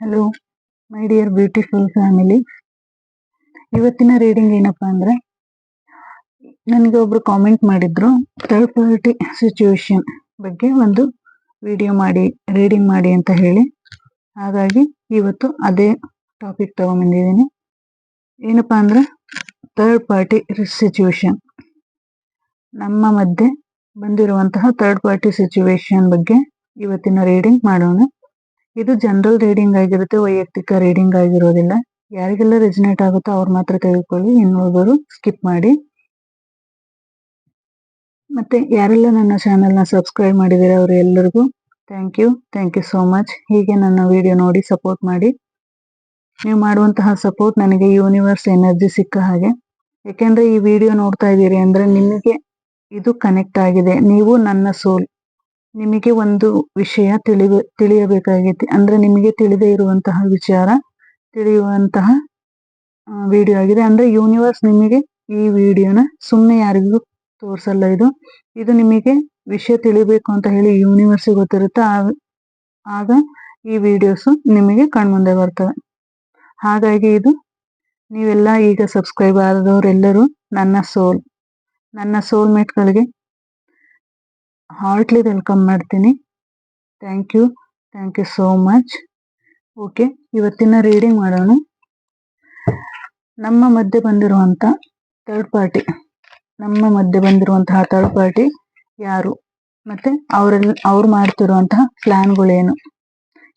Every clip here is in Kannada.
Hello my dear beautiful family ಇವತ್ತಿನ ರೀಡಿಂಗ್ ಏನಪ್ಪಾ ಅಂದ್ರೆ, ನನಗೆ ಒಬ್ರು ಕಾಮೆಂಟ್ ಮಾಡಿದ್ರು ಥರ್ಡ್ ಪಾರ್ಟಿ ಸಿಚುವೇಶನ್ ಬಗ್ಗೆ ಒಂದು ವಿಡಿಯೋ ಮಾಡಿ ರೀಡಿಂಗ್ ಮಾಡಿ ಅಂತ ಹೇಳಿ. ಹಾಗಾಗಿ ಇವತ್ತು ಅದೇ ಟಾಪಿಕ್ ತಗೊಂಬಂದಿದ್ದೀನಿ. ಏನಪ್ಪಾ ಅಂದ್ರೆ ಥರ್ಡ್ ಪಾರ್ಟಿ ಸಿಚುವೇಶನ್ ನಮ್ಮ ಮಧ್ಯೆ ಬಂದಿರುವಂತಹ ಥರ್ಡ್ ಪಾರ್ಟಿ ಸಿಚುವೇಶನ್ ಬಗ್ಗೆ ಇವತ್ತಿನ ರೀಡಿಂಗ್ ಮಾಡೋಣ. ಇದು ಜನರಲ್ ರೀಡಿಂಗ್ ಆಗಿರುತ್ತೆ, ವೈಯಕ್ತಿಕ ರೀಡಿಂಗ್ ಆಗಿರೋದಿಲ್ಲ ಯಾರಿಗೆಲ್ಲ ರೆಜಿನೇಟ್ ಆಗುತ್ತೋ ಅವ್ರು ಮಾತ್ರ ತೆಗೆದುಕೊಳ್ಳಿ ಇನ್ನೊಬ್ಬರು ಸ್ಕಿಪ್ ಮಾಡಿ. ಮತ್ತೆ ಯಾರೆಲ್ಲ ನನ್ನ ಚಾನೆಲ್ನ ಸಬ್ಸ್ಕ್ರೈಬ್ ಮಾಡಿದರೆ ಅವರು ಎಲ್ಲರಿಗೂ thank you thank you so much ಹೀಗೆ ನನ್ನ ವಿಡಿಯೋ ನೋಡಿ ಸಪೋರ್ಟ್ ಮಾಡಿ. ನೀವು ಮಾಡುವಂತಹ ಸಪೋರ್ಟ್ ನನಗೆ ಯೂನಿವರ್ಸ್ ಎನರ್ಜಿ ಸಿಕ್ಕ ಹಾಗೆ. ಯಾಕೆಂದ್ರೆ ಈ ವಿಡಿಯೋ ನೋಡ್ತಾ ಇದ್ದೀರಿ ಅಂದ್ರೆ ನಿಮಗೆ ಇದು ಕನೆಕ್ಟ್ ಆಗಿದೆ. ನೀವು ನನ್ನ ಸೋಲ್ ನಿಮಗೆ ಒಂದು ವಿಷಯ ತಿಳಿ ತಿಳಿಯಬೇಕಾಗೈತಿ. ಅಂದ್ರೆ ನಿಮಗೆ ತಿಳಿದೇ ಇರುವಂತಹ ವಿಚಾರ, ತಿಳಿಯುವಂತಹ ವಿಡಿಯೋ ಆಗಿದೆ. ಅಂದ್ರೆ ಯೂನಿವರ್ಸ್ ನಿಮಗೆ ಈ ವಿಡಿಯೋನ ಸುಮ್ಮನೆ ಯಾರಿಗೂ ತೋರಿಸಲ್ಲ ಇದು. ಇದು ನಿಮಗೆ ವಿಷಯ ತಿಳಿಬೇಕು ಅಂತ ಹೇಳಿ ಯೂನಿವರ್ಸ್ ಗೊತ್ತಿರುತ್ತೆ. ಆಗ ಈ ವಿಡಿಯೋಸ್ ನಿಮಗೆ ಕಣ್ಮುಂದೆ ಬರ್ತವೆ. ಹಾಗಾಗಿ ಇದು ನೀವೆಲ್ಲ ಈಗ ಸಬ್ಸ್ಕ್ರೈಬ್ ಆದವರೆಲ್ಲರೂ ನನ್ನ ಸೋಲ್ ನನ್ನ ಸೋಲ್ಮೇಟ್ಗಳಿಗೆ ಹಾರ್ಟ್ಲಿ ವೆಲ್ಕಮ್ ಮಾಡ್ತೀನಿ. Thank you thank you so much okay ಇವತ್ತಿನ ರೀಡಿಂಗ್ ಮಾಡೋಣ. ನಮ್ಮ ಮಧ್ಯೆ ಬಂದಿರುವಂಥ ಥರ್ಡ್ ಪಾರ್ಟಿ ನಮ್ಮ ಮಧ್ಯೆ ಬಂದಿರುವಂತಹ ಥರ್ಡ್ ಪಾರ್ಟಿ ಯಾರು? ಮತ್ತೆ ಅವರೆಲ್ಲ ಅವ್ರು ಮಾಡ್ತಿರುವಂತಹ ಪ್ಲ್ಯಾನ್ಗಳೇನು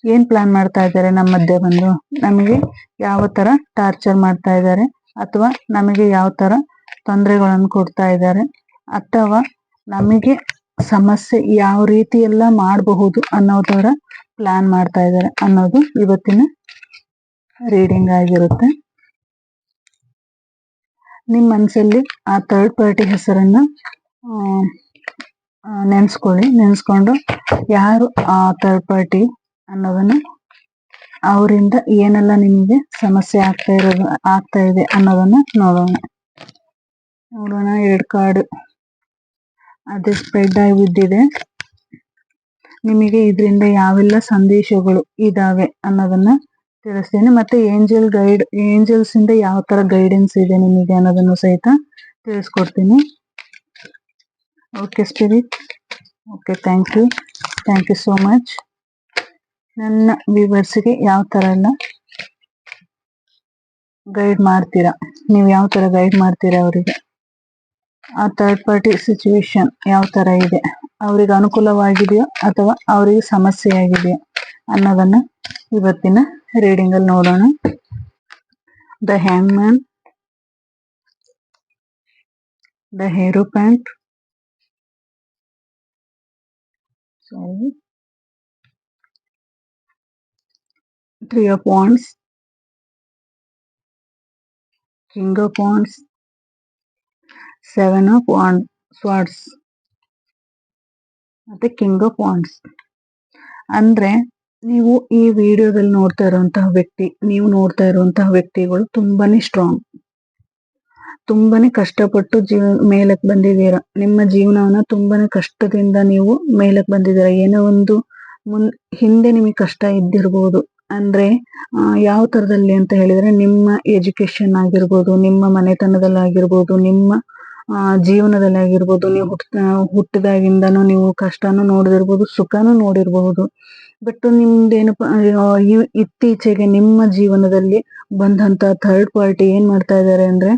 ಏನು ಪ್ಲಾನ್ ಮಾಡ್ತಾ ಇದ್ದಾರೆ ನಮ್ಮ ಮಧ್ಯೆ ಬಂದು? ನಮಗೆ ಯಾವ ತರ ಟಾರ್ಚರ್ ಮಾಡ್ತಾ ಇದ್ದಾರೆ? ಅಥವಾ ನಮಗೆ ಯಾವ ತರ ತೊಂದರೆಗಳನ್ನು ಕೊಡ್ತಾ ಇದ್ದಾರೆ? ಅಥವಾ ನಮಗೆ ಸಮಸ್ಯೆ ಯಾವ ರೀತಿ ಎಲ್ಲ ಮಾಡಬಹುದು ಅನ್ನೋದರ ಪ್ಲಾನ್ ಮಾಡ್ತಾ ಇದ್ದಾರೆ ಅನ್ನೋದು ಇವತ್ತಿನ ರೀಡಿಂಗ್ ಆಗಿರುತ್ತೆ. ನಿಮ್ಮ ಮನಸ್ಸಲ್ಲಿ ಆ ಥರ್ಡ್ ಪಾರ್ಟಿ ಹೆಸರನ್ನ ನೆನೆಸ್ಕೊಳ್ಳಿ. ನೆನೆಸ್ಕೊಂಡು ಯಾರು ಆ ಥರ್ಡ್ ಪಾರ್ಟಿ ಅನ್ನೋದನ್ನ, ಅವರಿಂದ ಏನೆಲ್ಲ ನಿಮಗೆ ಸಮಸ್ಯೆ ಆಗ್ತಾ ಇರೋದು, ಆಗ್ತಾ ಇದೆ ಅನ್ನೋದನ್ನ ನೋಡೋಣ. ನೋಡೋಣ, ಎರಡು ಕಾರ್ಡ್ ಅದೇ ಸ್ಪ್ರೆಡ್ ಆಗಿ ಬಿದ್ದಿದೆ ನಿಮಗೆ ಇದರಿಂದ ಯಾವೆಲ್ಲ ಸಂದೇಶಗಳು ಇದಾವೆ ಅನ್ನೋದನ್ನ ತಿಳಿಸ್ತೇನೆ. ಮತ್ತೆ ಏಂಜಲ್ ಗೈಡ್ ಏಂಜಲ್ಸ್ ಇಂದ ಯಾವ ತರ ಗೈಡೆನ್ಸ್ ಇದೆ ನಿಮಗೆ ಅನ್ನೋದನ್ನು ಸಹಿತ ತಿಳಿಸ್ಕೊಡ್ತೀನಿ. Okay spirit okay thank you thank you so much ನನ್ನ ವ್ಯೂವರ್ಸ್ಗೆ ಯಾವ ತರ ಎಲ್ಲ ಗೈಡ್ ಮಾಡ್ತೀರಾ? ನೀವು ಯಾವ ತರ ಗೈಡ್ ಮಾಡ್ತೀರಾ ಅವರಿಗೆ? ಆ ಥರ್ಡ್ ಪಾರ್ಟಿ ಸಿಚುವೇಶನ್ ಯಾವ ತರ ಇದೆ? ಅವರಿಗೆ ಅನುಕೂಲವಾಗಿದೆಯೋ ಅಥವಾ ಅವರಿಗೆ ಸಮಸ್ಯೆ ಆಗಿದೆಯೋ ಅನ್ನೋದನ್ನ ಇವತ್ತಿನ ರೀಡಿಂಗ್ ಅಲ್ಲಿ ನೋಡೋಣ. The hangman the hierophant sorry three of wands king of seven of wand swords ಮತ್ತೆ ಕಿಂಗ್ ಆಫ್ ವಾಂಡ್ಸ್ ಅಂದ್ರೆ ನೀವು ಈ ವಿಡಿಯೋದಲ್ಲಿ ನೋಡ್ತಾ ಇರುವಂತಹ ವ್ಯಕ್ತಿ, ನೀವು ನೋಡ್ತಾ ಇರುವಂತಹ ವ್ಯಕ್ತಿಗಳು ತುಂಬಾನೇ ಸ್ಟ್ರಾಂಗ್ ತುಂಬಾನೇ ಕಷ್ಟಪಟ್ಟು ಜೀವ ಮೇಲಕ್ಕೆ ಬಂದಿದ್ದೀರಾ. ನಿಮ್ಮ ಜೀವನವನ್ನ ತುಂಬಾನೇ ಕಷ್ಟದಿಂದ ನೀವು ಮೇಲಕ್ಕೆ ಬಂದಿದ್ದೀರಾ. ಏನೋ ಒಂದು ಮುನ್, ಹಿಂದೆ ನಿಮಗೆ ಕಷ್ಟ ಇದ್ದಿರ್ಬೋದು. ಅಂದ್ರೆ ಯಾವ ತರದಲ್ಲಿ ಅಂತ ಹೇಳಿದ್ರೆ ನಿಮ್ಮ ಎಜುಕೇಶನ್ ಆಗಿರ್ಬೋದು, ನಿಮ್ಮ ಮನೆತನದಲ್ಲಿ ಆಗಿರ್ಬೋದು ನಿಮ್ಮ ಜೀವನದಲ್ಲಿ ಆಗಿರ್ಬೋದು, ನೀವು ಹುಟ್ಟ ಹುಟ್ಟಿದಾಗಿಂದನು ನೀವು ಕಷ್ಟನೂ ನೋಡಿರ್ಬೋದು ಸುಖನೂ ನೋಡಿರ್ಬಹುದು. ಬಟ್ ನಿಮ್ದೇನಪ್ಪ ಇತ್ತೀಚೆಗೆ ನಿಮ್ಮ ಜೀವನದಲ್ಲಿ ಬಂದಂತ ಥರ್ಡ್ ಪಾರ್ಟಿ ಏನ್ ಮಾಡ್ತಾ ಇದ್ದಾರೆ ಅಂದ್ರೆ,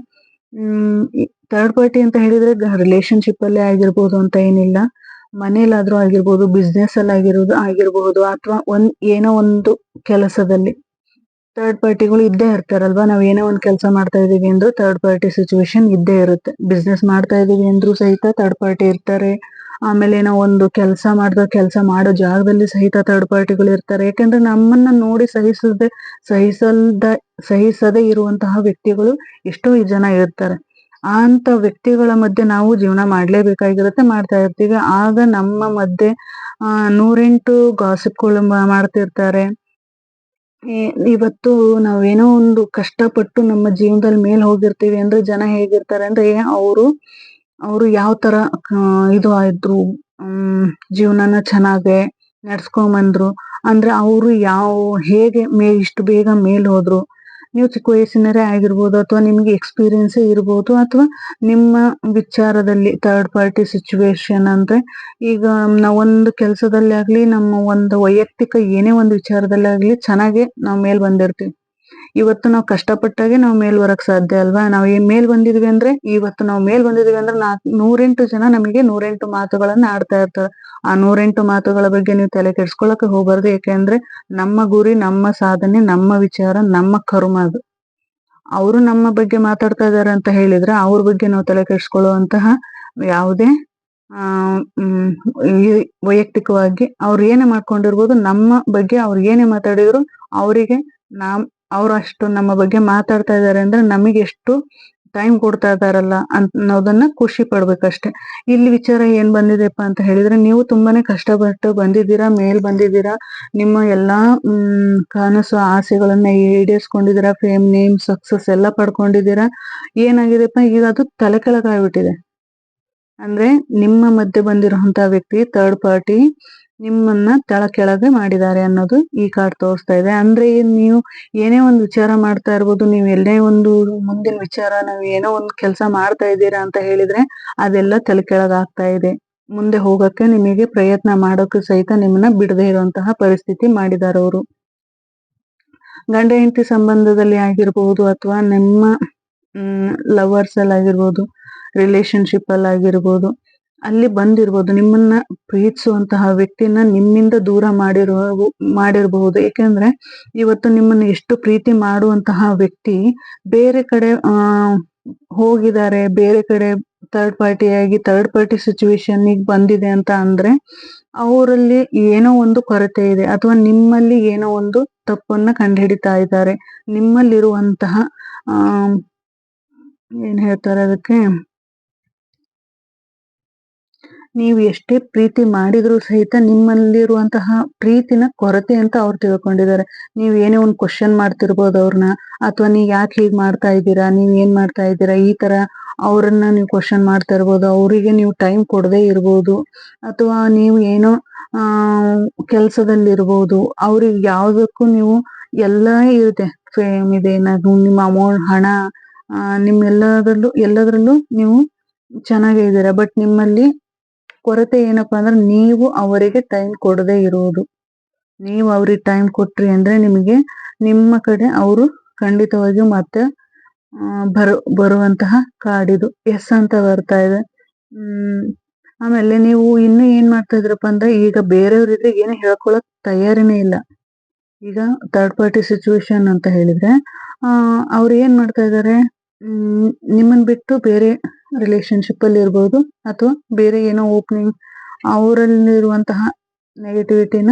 ಹ್ಮ್ ಥರ್ಡ್ ಪಾರ್ಟಿ ಅಂತ ಹೇಳಿದ್ರೆ ರಿಲೇಶನ್ಶಿಪ್ ಅಲ್ಲೇ ಆಗಿರ್ಬೋದು ಅಂತ ಏನಿಲ್ಲ. ಮನೇಲಾದ್ರೂ ಆಗಿರ್ಬೋದು ಬಿಸ್ನೆಸ್ ಅಲ್ಲಿ ಆಗಿರೋದು ಆಗಿರಬಹುದು ಅಥವಾ ಒಂದ್, ಏನೋ ಒಂದು ಕೆಲಸದಲ್ಲಿ. ಥರ್ಡ್ ಪಾರ್ಟಿಗಳು ಇದ್ದೇ ಇರ್ತಾರಲ್ವಾ? ನಾವ್ ಏನೋ ಒಂದ್ ಕೆಲಸ ಮಾಡ್ತಾ ಇದೀವಿ ಅಂದ್ರೂ ಥರ್ಡ್ ಪಾರ್ಟಿ ಸಿಚುವೇಶನ್ ಇದ್ದೇ ಇರುತ್ತೆ. ಬಿಸ್ನೆಸ್ ಮಾಡ್ತಾ ಇದೀವಿ ಅಂದ್ರೂ ಸಹಿತ ಥರ್ಡ್ ಪಾರ್ಟಿ ಇರ್ತಾರೆ. ಆಮೇಲೆ ಏನೋ ಒಂದು ಕೆಲಸ ಮಾಡಿದ ಕೆಲಸ ಮಾಡೋ ಜಾಗದಲ್ಲಿ ಸಹಿತ ಥರ್ಡ್ ಪಾರ್ಟಿಗಳು ಇರ್ತಾರೆ. ಯಾಕಂದ್ರೆ ನಮ್ಮನ್ನ ನೋಡಿ ಸಹಿಸದೆ, ಸಹಿಸಲ್ದ, ಸಹಿಸದೆ ಇರುವಂತಹ ವ್ಯಕ್ತಿಗಳು ಎಷ್ಟೋ ಜನ ಇರ್ತಾರೆ. ಅಂತ ವ್ಯಕ್ತಿಗಳ ಮಧ್ಯೆ ನಾವು ಜೀವನ ಮಾಡ್ಲೇಬೇಕಾಗಿರುತ್ತೆ, ಮಾಡ್ತಾ ಇರ್ತೀವಿ. ಆಗ ನಮ್ಮ ಮಧ್ಯೆ ನೂರೆಂಟು ಗಾಸಿಪ್ಗಳು ಮಾಡ್ತಿರ್ತಾರೆ. ಇವತ್ತು ನಾವೇನೋ ಒಂದು ಕಷ್ಟಪಟ್ಟು ನಮ್ಮ ಜೀವನದಲ್ಲಿ ಮೇಲೆ ಹೋಗಿರ್ತೀವಿ ಅಂದ್ರೆ ಜನ ಹೇಗಿರ್ತಾರೆ ಅಂದ್ರೆ ಅವರು ಅವರು ಯಾವ ತರ ಇದು ಹ್ಮ್, ಜೀವನನ ಚೆನ್ನಾಗೆ ನಡ್ಸ್ಕೊಂಡ್ ಬಂದ್ರು ಅಂದ್ರೆ ಅವರು ಯಾವ, ಹೇಗೆ ಮೇ, ಇಷ್ಟು ಬೇಗ ಮೇಲ್ ಹೋದ್ರು ನೀವು ಚಿಕ್ಕ ವಯಸ್ಸಿನರೇ ಆಗಿರ್ಬೋದು ಅಥವಾ ನಿಮ್ಗೆ ಎಕ್ಸ್ಪೀರಿಯನ್ಸ್ ಇರ್ಬೋದು ಅಥವಾ ನಿಮ್ಮ ವಿಚಾರದಲ್ಲಿ ಥರ್ಡ್ ಪಾರ್ಟಿ ಸಿಚುವೇಶನ್ ಅಂದ್ರೆ ಈಗ ನಾವೊಂದು ಕೆಲಸದಲ್ಲಿ ಆಗ್ಲಿ ನಮ್ಮ ಒಂದು ವೈಯಕ್ತಿಕ ಏನೇ ಒಂದು ವಿಚಾರದಲ್ಲಿ ಆಗ್ಲಿ ಚೆನ್ನಾಗೆ ನಾವು ಮೇಲ್ ಬಂದಿರ್ತೀವಿ. ಇವತ್ತು ನಾವು ಕಷ್ಟಪಟ್ಟಾಗೆ ನಾವು ಮೇಲ್ ಬರಕ್ ಸಾಧ್ಯ ಅಲ್ವಾ? ನಾವು ಏನ್ ಮೇಲ್ ಬಂದಿದ್ವಿ ಅಂದ್ರೆ, ಇವತ್ತು ನಾವು ಮೇಲ್ ಬಂದಿದ್ವಿ ಅಂದ್ರೆ ನಾ ನೂರೆಂಟು ಜನ ನಮಗೆ ನೂರೆಂಟು ಮಾತುಗಳನ್ನ ಆಡ್ತಾ ಇರ್ತಾರೆ. ಆ ನೂರೆಂಟು ಮಾತುಗಳ ಬಗ್ಗೆ ನೀವು ತಲೆ ಕೆಡ್ಸ್ಕೊಳಕ್ ಹೋಗ್ಬಾರ್ದು. ಯಾಕೆಂದ್ರೆ ನಮ್ಮ ಗುರಿ, ನಮ್ಮ ಸಾಧನೆ, ನಮ್ಮ ವಿಚಾರ, ನಮ್ಮ ಕರ್ಮ ಅದು. ಅವರು ನಮ್ಮ ಬಗ್ಗೆ ಮಾತಾಡ್ತಾ ಇದಾರೆ ಅಂತ ಹೇಳಿದ್ರೆ ಅವ್ರ ಬಗ್ಗೆ ನಾವು ತಲೆ ಕೆಡ್ಸ್ಕೊಳ್ಳುವಂತಹ ಯಾವುದೇ, ಆ ವೈಯಕ್ತಿಕವಾಗಿ ಅವ್ರು ಏನೇ ಮಾಡ್ಕೊಂಡಿರ್ಬೋದು ನಮ್ಮ ಬಗ್ಗೆ ಅವ್ರು ಏನೇ ಮಾತಾಡಿದ್ರು ಅವರಿಗೆ ನಾವ್ ಅವ್ರು ಅಷ್ಟು ನಮ್ಮ ಬಗ್ಗೆ ಮಾತಾಡ್ತಾ ಇದಾರೆ ಅಂದ್ರೆ ನಮಗೆ ಎಷ್ಟು ಟೈಮ್ ಕೊಡ್ತಾ ಇದಾರಲ್ಲ ಅನ್ನೋದನ್ನ ಖುಷಿ ಪಡ್ಬೇಕಷ್ಟೇ. ಇಲ್ಲಿ ವಿಚಾರ ಏನ್ ಬಂದಿದೆಪ್ಪ ಅಂತ ಹೇಳಿದ್ರೆ ನೀವು ತುಂಬಾನೇ ಕಷ್ಟಪಟ್ಟು ಬಂದಿದ್ದೀರಾ, ಮೇಲ್ ಬಂದಿದ್ದೀರಾ, ನಿಮ್ಮ ಎಲ್ಲಾ ಕನಸು, ಆಸೆಗಳನ್ನ ಈಡೇರಿಸ್ಕೊಂಡಿದ್ದೀರಾ ಫೇಮ್ ನೇಮ್ ಸಕ್ಸಸ್ ಎಲ್ಲ ಪಡ್ಕೊಂಡಿದ್ದೀರಾ ಏನಾಗಿದೆಪ್ಪ ಈಗ ಅದು ತಲೆ ಕೆಳಗಾಗ್ಬಿಟ್ಟಿದೆ. ಅಂದ್ರೆ ನಿಮ್ಮ ಮಧ್ಯೆ ಬಂದಿರುವಂತ ವ್ಯಕ್ತಿ ಥರ್ಡ್ ಪಾರ್ಟಿ ನಿಮ್ಮನ್ನ ತಳ ಕೆಳಗೆ ಮಾಡಿದ್ದಾರೆ ಅನ್ನೋದು ಈ ಕಾರ್ಡ್ ತೋರಿಸ್ತಾ ಇದೆ. ಅಂದ್ರೆ ನೀವು ಏನೇ ಒಂದು ವಿಚಾರ ಮಾಡ್ತಾ ಇರ್ಬೋದು, ನೀವು ಎಲ್ಲೇ ಒಂದು ಮುಂದಿನ ವಿಚಾರ, ನಾವು ಏನೋ ಒಂದು ಕೆಲಸ ಮಾಡ್ತಾ ಇದ್ದೀರಾ ಅಂತ ಹೇಳಿದ್ರೆ ಅದೆಲ್ಲ ತಲೆ ಕೆಳಗಾಗ್ತಾ ಇದೆ. ಮುಂದೆ ಹೋಗಕ್ಕೆ ನಿಮಗೆ ಪ್ರಯತ್ನ ಮಾಡೋಕೆ ಸಹಿತ ನಿಮ್ಮನ್ನ ಬಿಡದೆ ಇರುವಂತಹ ಪರಿಸ್ಥಿತಿ ಮಾಡಿದಾರೆ ಅವರು. ಗಂಡ ಹೆಂಡತಿ ಸಂಬಂಧದಲ್ಲಿ ಆಗಿರ್ಬಹುದು ಅಥವಾ ನಿಮ್ಮ ಲವರ್ಸ್ ಅಲ್ಲಿ ಆಗಿರ್ಬೋದು ರಿಲೇಶನ್ಶಿಪ್ ಅಲ್ಲಿ ಆಗಿರ್ಬೋದು ಅಲ್ಲಿ ಬಂದಿರ್ಬೋದು, ನಿಮ್ಮನ್ನ ಪ್ರೀತಿಸುವಂತಹ ವ್ಯಕ್ತಿನ ನಿಮ್ಮಿಂದ ದೂರ ಮಾಡಿರುವ, ಮಾಡಿರಬಹುದು. ಏಕೆಂದ್ರೆ ಇವತ್ತು ನಿಮ್ಮನ್ನ ಎಷ್ಟು ಪ್ರೀತಿ ಮಾಡುವಂತಹ ವ್ಯಕ್ತಿ ಬೇರೆ ಕಡೆ, ಆ, ಹೋಗಿದ್ದಾರೆ, ಬೇರೆ ಕಡೆ ಥರ್ಡ್ ಪಾರ್ಟಿ ಆಗಿ ಥರ್ಡ್ ಪಾರ್ಟಿ ಸಿಚುವೇಶನ್ ಬಂದಿದೆ ಅಂತ ಅಂದ್ರೆ ಅವರಲ್ಲಿ ಏನೋ ಒಂದು ಕೊರತೆ ಇದೆ, ಅಥವಾ ನಿಮ್ಮಲ್ಲಿ ಏನೋ ಒಂದು ತಪ್ಪನ್ನ ಕಂಡುಹಿಡಿತಾ ಇದ್ದಾರೆ. ನಿಮ್ಮಲ್ಲಿರುವಂತಹ, ಆ, ಏನ್ ಹೇಳ್ತಾರೆ ಅದಕ್ಕೆ? ನೀವು ಎಷ್ಟೇ ಪ್ರೀತಿ ಮಾಡಿದ್ರು ಸಹಿತ ನಿಮ್ಮಲ್ಲಿರುವಂತಹ ಪ್ರೀತಿನ ಕೊರತೆ ಅಂತ ಅವ್ರು ತಿಳ್ಕೊಂಡಿದ್ದಾರೆ. ನೀವ್ ಏನೇ ಒಂದ್ ಕ್ವಶನ್ ಮಾಡ್ತಿರ್ಬೋದು ಅವ್ರನ್ನ, ಅಥವಾ ನೀವ್ ಯಾಕೆ ಹೀಗ್ ಮಾಡ್ತಾ ಇದ್ದೀರಾ, ನೀವ್ ಏನ್ ಮಾಡ್ತಾ ಇದ್ದೀರಾ, ಈ ತರ ಅವ್ರನ್ನ ನೀವು ಕ್ವಶನ್ ಮಾಡ್ತಾ ಇರ್ಬೋದು ಅವರಿಗೆ ನೀವು ಟೈಮ್ ಕೊಡದೇ ಇರ್ಬೋದು, ಅಥವಾ ನೀವು ಏನೋ, ಆ, ಕೆಲ್ಸದಲ್ಲಿರ್ಬೋದು, ಅವ್ರಿಗೆ ಯಾವ್ದಕ್ಕೂ ನೀವು ಎಲ್ಲ ಇರುತ್ತೆ. ಫೇಮ್ ಇದೆ ನಿಮ್ಮ ಅಮೌಂಟ್ ಹಣ, ಆ ನಿಮ್ ಎಲ್ಲದರಲ್ಲೂ ಎಲ್ಲದರಲ್ಲೂ ನೀವು ಚೆನ್ನಾಗೇ ಇದ್ದೀರಾ ಬಟ್ ನಿಮ್ಮಲ್ಲಿ ಕೊರತೆ ಏನಪ್ಪಾ ಅಂದ್ರೆ ನೀವು ಅವರಿಗೆ ಟೈಮ್ ಕೊಡದೇ ಇರುವುದು ನೀವು ಅವ್ರಿಗೆ ಟೈಮ್ ಕೊಟ್ರಿ ಅಂದ್ರೆ ನಿಮಗೆ ನಿಮ್ಮ ಕಡೆ ಅವರು ಖಂಡಿತವಾಗಿಯೂ ಮತ್ತೆ ಬರ ಬರು, ಬರುವಂತಹ ಕಾಡಿದು ಎಸ್ ಅಂತ ಬರ್ತಾ ಇದೆ. ಹ್ಮ್, ಆಮೇಲೆ ನೀವು ಇನ್ನು ಏನ್ ಮಾಡ್ತಾ ಇದ್ರಪ್ಪ ಅಂದ್ರೆ ಈಗ ಬೇರೆಯವ್ರಿದ್ರೆ ಏನು ಹೇಳ್ಕೊಳಕ್ ತಯಾರಿನೇ ಇಲ್ಲ. ಈಗ ಥರ್ಡ್ ಪಾರ್ಟಿ ಸಿಚುವೇಶನ್ ಅಂತ ಹೇಳಿದ್ರೆ ಅವ್ರು ಏನ್ ಮಾಡ್ತಾ ಇದಾರೆ? ಹ್ಮ್, ನಿಮ್ಮನ್ ಬಿಟ್ಟು ಬೇರೆ ರಿಲೇಶನ್ಶಿಪ್ ಅಲ್ಲಿ ಇರ್ಬೋದು ಅಥವಾ ಬೇರೆ ಏನೋ ಓಪನಿಂಗ್ ಅವರಲ್ಲಿರುವಂತಹ ನೆಗೆಟಿವಿಟಿನ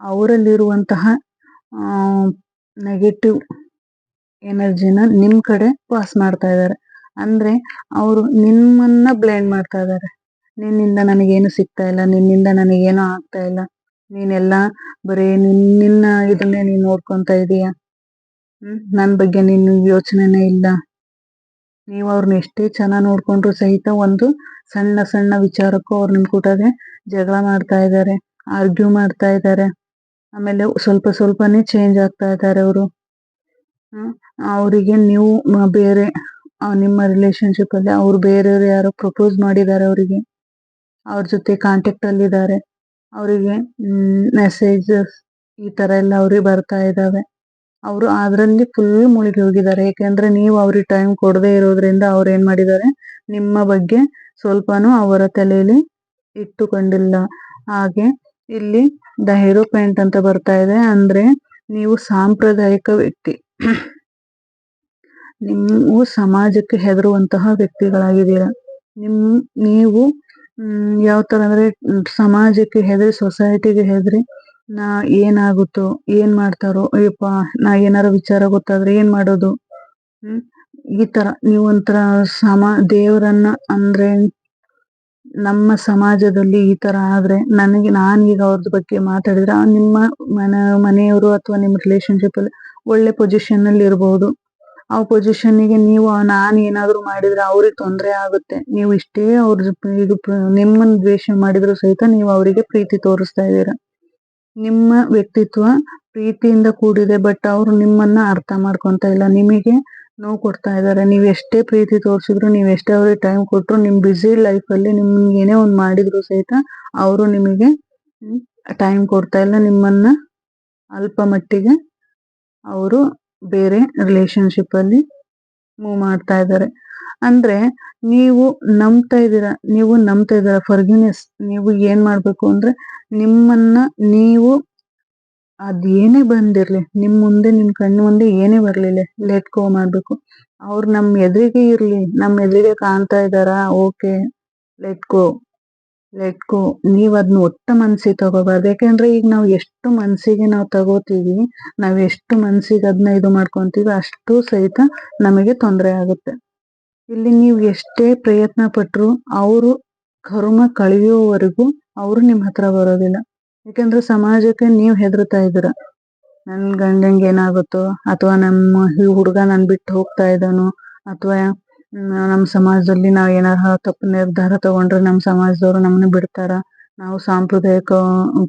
ಅವರಲ್ಲಿರುವಂತಹ ನೆಗೆಟಿವ್ ಎನರ್ಜಿನ ನಿಮ್ ಕಡೆ ಪಾಸ್ ಮಾಡ್ತಾ ಇದ್ದಾರೆ. ಅಂದ್ರೆ ಅವರು ನಿಮ್ಮನ್ನ ಬ್ಲೇಮ್ ಮಾಡ್ತಾ ಇದ್ದಾರೆ. ನಿನ್ನಿಂದ ನನಗೇನು ಸಿಗ್ತಾ ಇಲ್ಲ, ನಿನ್ನಿಂದ ನನಗೇನು ಆಗ್ತಾ ಇಲ್ಲ. ನೀನೆಲ್ಲ ಬರೀ ನಿನ್, ನಿನ್ನ ಇದನ್ನೇ ನೀನ್ ನೋಡ್ಕೊಂತ ಇದೀಯ. ಹ್ಮ್? ನನ್ ಬಗ್ಗೆ ನಿನ್ ಯೋಚನೆನೇ ಇಲ್ಲ. ನೀವು ಅವ್ರನ್ನ ಎಷ್ಟೇ ಚೆನ್ನಾಗಿ ನೋಡ್ಕೊಂಡ್ರು ಸಹಿತ ಒಂದು ಸಣ್ಣ ಸಣ್ಣ ವಿಚಾರಕ್ಕೂ ಅವ್ರು ನಿಮ್ ಕೂಟಗೆ ಜಗಳ ಮಾಡ್ತಾ ಇದ್ದಾರೆ ಆರ್ಗ್ಯೂ ಮಾಡ್ತಾ ಇದ್ದಾರೆ ಆಮೇಲೆ ಸ್ವಲ್ಪ ಸ್ವಲ್ಪನೇ ಚೇಂಜ್ ಆಗ್ತಾ ಇದ್ದಾರೆ ಅವರು. ಅವರಿಗೆ ನೀವು ಬೇರೆ ನಿಮ್ಮ ರಿಲೇಶನ್ಶಿಪ್ ಅಲ್ಲಿ ಅವ್ರು ಬೇರೆಯವ್ರು ಯಾರೋ ಪ್ರಪೋಸ್ ಮಾಡಿದ್ದಾರೆ ಅವರಿಗೆ. ಅವ್ರ ಜೊತೆ ಕಾಂಟ್ಯಾಕ್ಟ್ ಅಲ್ಲಿ ಇದ್ದಾರೆ ಅವರಿಗೆ ಮೆಸೇಜಸ್ ಈ ತರ ಎಲ್ಲ ಅವ್ರಿಗೆ ಬರ್ತಾ ಇದಾವೆ. ಅವರು ಅದ್ರಲ್ಲಿ ಫುಲ್ ಮುಳುಗಿ ಹೋಗಿದ್ದಾರೆ. ಯಾಕೆಂದ್ರೆ ನೀವು ಅವ್ರಿಗೆ ಟೈಮ್ ಕೊಡದೆ ಇರೋದ್ರಿಂದ ಅವ್ರು ಏನ್ ಮಾಡಿದ್ದಾರೆ? ನಿಮ್ಮ ಬಗ್ಗೆ ಸ್ವಲ್ಪನೂ ಅವರ ತಲೆಯಲ್ಲಿ ಇಟ್ಟುಕೊಂಡಿಲ್ಲ. ಹಾಗೆ ಇಲ್ಲಿ ದ ಹೀರೋ ಪಾಯಿಂಟ್ ಅಂತ ಬರ್ತಾ ಇದೆ. ಅಂದ್ರೆ ನೀವು ಸಾಂಪ್ರದಾಯಿಕ ವ್ಯಕ್ತಿ. ನೀವು ಸಮಾಜಕ್ಕೆ ಹೆದರುವಂತಹ ವ್ಯಕ್ತಿಗಳಾಗಿದ್ದೀರಾ? ನಿಮ್, ನೀವು, ಹ್ಮ್ ಯಾವ ತರ ಅಂದ್ರೆ ಸಮಾಜಕ್ಕೆ ಹೆದರಿ ಸೊಸೈಟಿಗೆ ಹೆದರಿ ನಾ ಏನಾಗುತ್ತೋ, ಏನ್ ಮಾಡ್ತಾರೋ, ಅಯ್ಯಪ್ಪ, ನಾ ಏನಾರ ವಿಚಾರ ಗೊತ್ತಾದ್ರೆ ಏನ್ ಮಾಡೋದು? ಹ್ಮ್? ಈ ತರ ನೀವು ಒಂಥರ ಸಮ, ದೇವರನ್ನ ಅಂದ್ರೆ ನಮ್ಮ ಸಮಾಜದಲ್ಲಿ ಈ ತರ ಆದ್ರೆ ನನಗೆ, ನಾನೀಗ ಅವ್ರದ್ ಬಗ್ಗೆ ಮಾತಾಡಿದ್ರೆ ನಿಮ್ಮ ಮನ, ಮನೆಯವರು ಅಥವಾ ನಿಮ್ಮ ರಿಲೇಶನ್ಶಿಪ್ ಅಲ್ಲಿ ಒಳ್ಳೆ ಪೊಸಿಷನ್ ಅಲ್ಲಿ ಇರ್ಬೋದು. ಆ ಪೊಸಿಷನ್ನಿಗೆ ನೀವು, ನಾನು ಏನಾದ್ರು ಮಾಡಿದ್ರೆ ಅವ್ರಿಗೆ ತೊಂದರೆ ಆಗುತ್ತೆ. ನೀವು ಇಷ್ಟೇ ಅವ್ರ ಇದು ನಿಮ್ಮನ್ ದ್ವೇಷ ಮಾಡಿದ್ರು ಸಹಿತ ನೀವು ಅವರಿಗೆ ಪ್ರೀತಿ ತೋರಿಸ್ತಾ ಇದ್ದೀರಾ. ನಿಮ್ಮ ವ್ಯಕ್ತಿತ್ವ ಪ್ರೀತಿಯಿಂದ ಕೂಡಿದೆ ಬಟ್ ಅವರು ನಿಮ್ಮನ್ನ ಅರ್ಥ ಮಾಡ್ಕೊಂತ ಇಲ್ಲ. ನಿಮಗೆ ನೋವು ಕೊಡ್ತಾ ಇದ್ದಾರೆ. ನೀವು ಎಷ್ಟೇ ಪ್ರೀತಿ ತೋರಿಸಿದ್ರು, ನೀವು ಎಷ್ಟೇ ಅವ್ರಿಗೆ ಟೈಮ್ ಕೊಟ್ಟರು ನಿಮ್ಮ ಬ್ಯುಸಿ ಲೈಫಲ್ಲಿ ನಿಮ್ಗೆ ಏನೇ ಒಂದು ಮಾಡಿದ್ರು ಸಹಿತ ಅವರು ನಿಮಗೆ ಟೈಮ್ ಕೊಡ್ತಾ ಇಲ್ಲ. ನಿಮ್ಮನ್ನ ಅಲ್ಪ ಮಟ್ಟಿಗೆ ಅವರು ಬೇರೆ ರಿಲೇಶನ್ಶಿಪ್ ಅಲ್ಲಿ ಮೂವ್ ಮಾಡ್ತಾ ಇದ್ದಾರೆ. ಅಂದ್ರೆ ನೀವು ನಂಬ್ತಾ ಇದ್ದೀರಾ, ನೀವು ನಂಬ್ತಾ ಇದ್ದೀರಾ ಫರ್ಗಿನೆಸ್ ನೀವು ಏನ್ ಮಾಡ್ಬೇಕು ಅಂದ್ರೆ ನಿಮ್ಮನ್ನ ನೀವು ಅದೇನೇ ಬಂದಿರ್ಲಿ, ನಿಮ್ ಮುಂದೆ, ನಿಮ್ ಕಣ್ಣು ಮುಂದೆ ಏನೇ ಬರ್ಲಿಲ್ಲ ಲೆಟ್ ಗೋ ಮಾಡ್ಬೇಕು. ಅವ್ರು ನಮ್ ಎದುರಿಗೆ ಇರ್ಲಿ, ನಮ್ ಎದುರಿಗೆ ಕಾಣ್ತಾ ಇದಾರ okay let go let go ನೀವ್ ಅದನ್ನ ಒಟ್ಟ ಮನ್ಸಿಗೆ ತಗೋಬಾರ್ದು. ಯಾಕೆಂದ್ರೆ ಈಗ ನಾವು ಎಷ್ಟು ಮನ್ಸಿಗೆ ನಾವು ತಗೋತೀವಿ, ನಾವ್ ಎಷ್ಟು ಮನ್ಸಿಗೆ ಅದನ್ನ ಇದು ಮಾಡ್ಕೊಂತೀವಿ, ಅಷ್ಟು ಸಹಿತ ನಮಗೆ ತೊಂದರೆ ಆಗುತ್ತೆ. ಇಲ್ಲಿ ನೀವು ಎಷ್ಟೇ ಪ್ರಯತ್ನ ಪಟ್ರು, ಅವರು ಕರ್ಮ ಕಳೆಯುವವರೆಗೂ ಅವರು ನಿಮ್ ಹತ್ರ ಬರೋದಿಲ್ಲ. ಯಾಕಂದ್ರೆ ಸಮಾಜಕ್ಕೆ ನೀವು ಹೆದರ್ತಾ ಇದ್ದೀರ. ನನ್ ಗಂಡಂಗೆ ಏನಾಗುತ್ತೋ, ಅಥವಾ ನಮ್ಮ ಈ ಹುಡುಗ ನನ್ ಬಿಟ್ಟು ಹೋಗ್ತಾ ಇದ್ದಾನೋ, ಅಥವಾ ನಮ್ಮ ಸಮಾಜದಲ್ಲಿ ನಾವ್ ಏನಾರ ತಪ್ಪು ನಿರ್ಧಾರ ತಗೊಂಡ್ರೆ ನಮ್ಮ ಸಮಾಜದವರು ನಮ್ಮನ್ನ ಬಿಡ್ತಾರ? ನಾವು ಸಾಂಪ್ರದಾಯಿಕ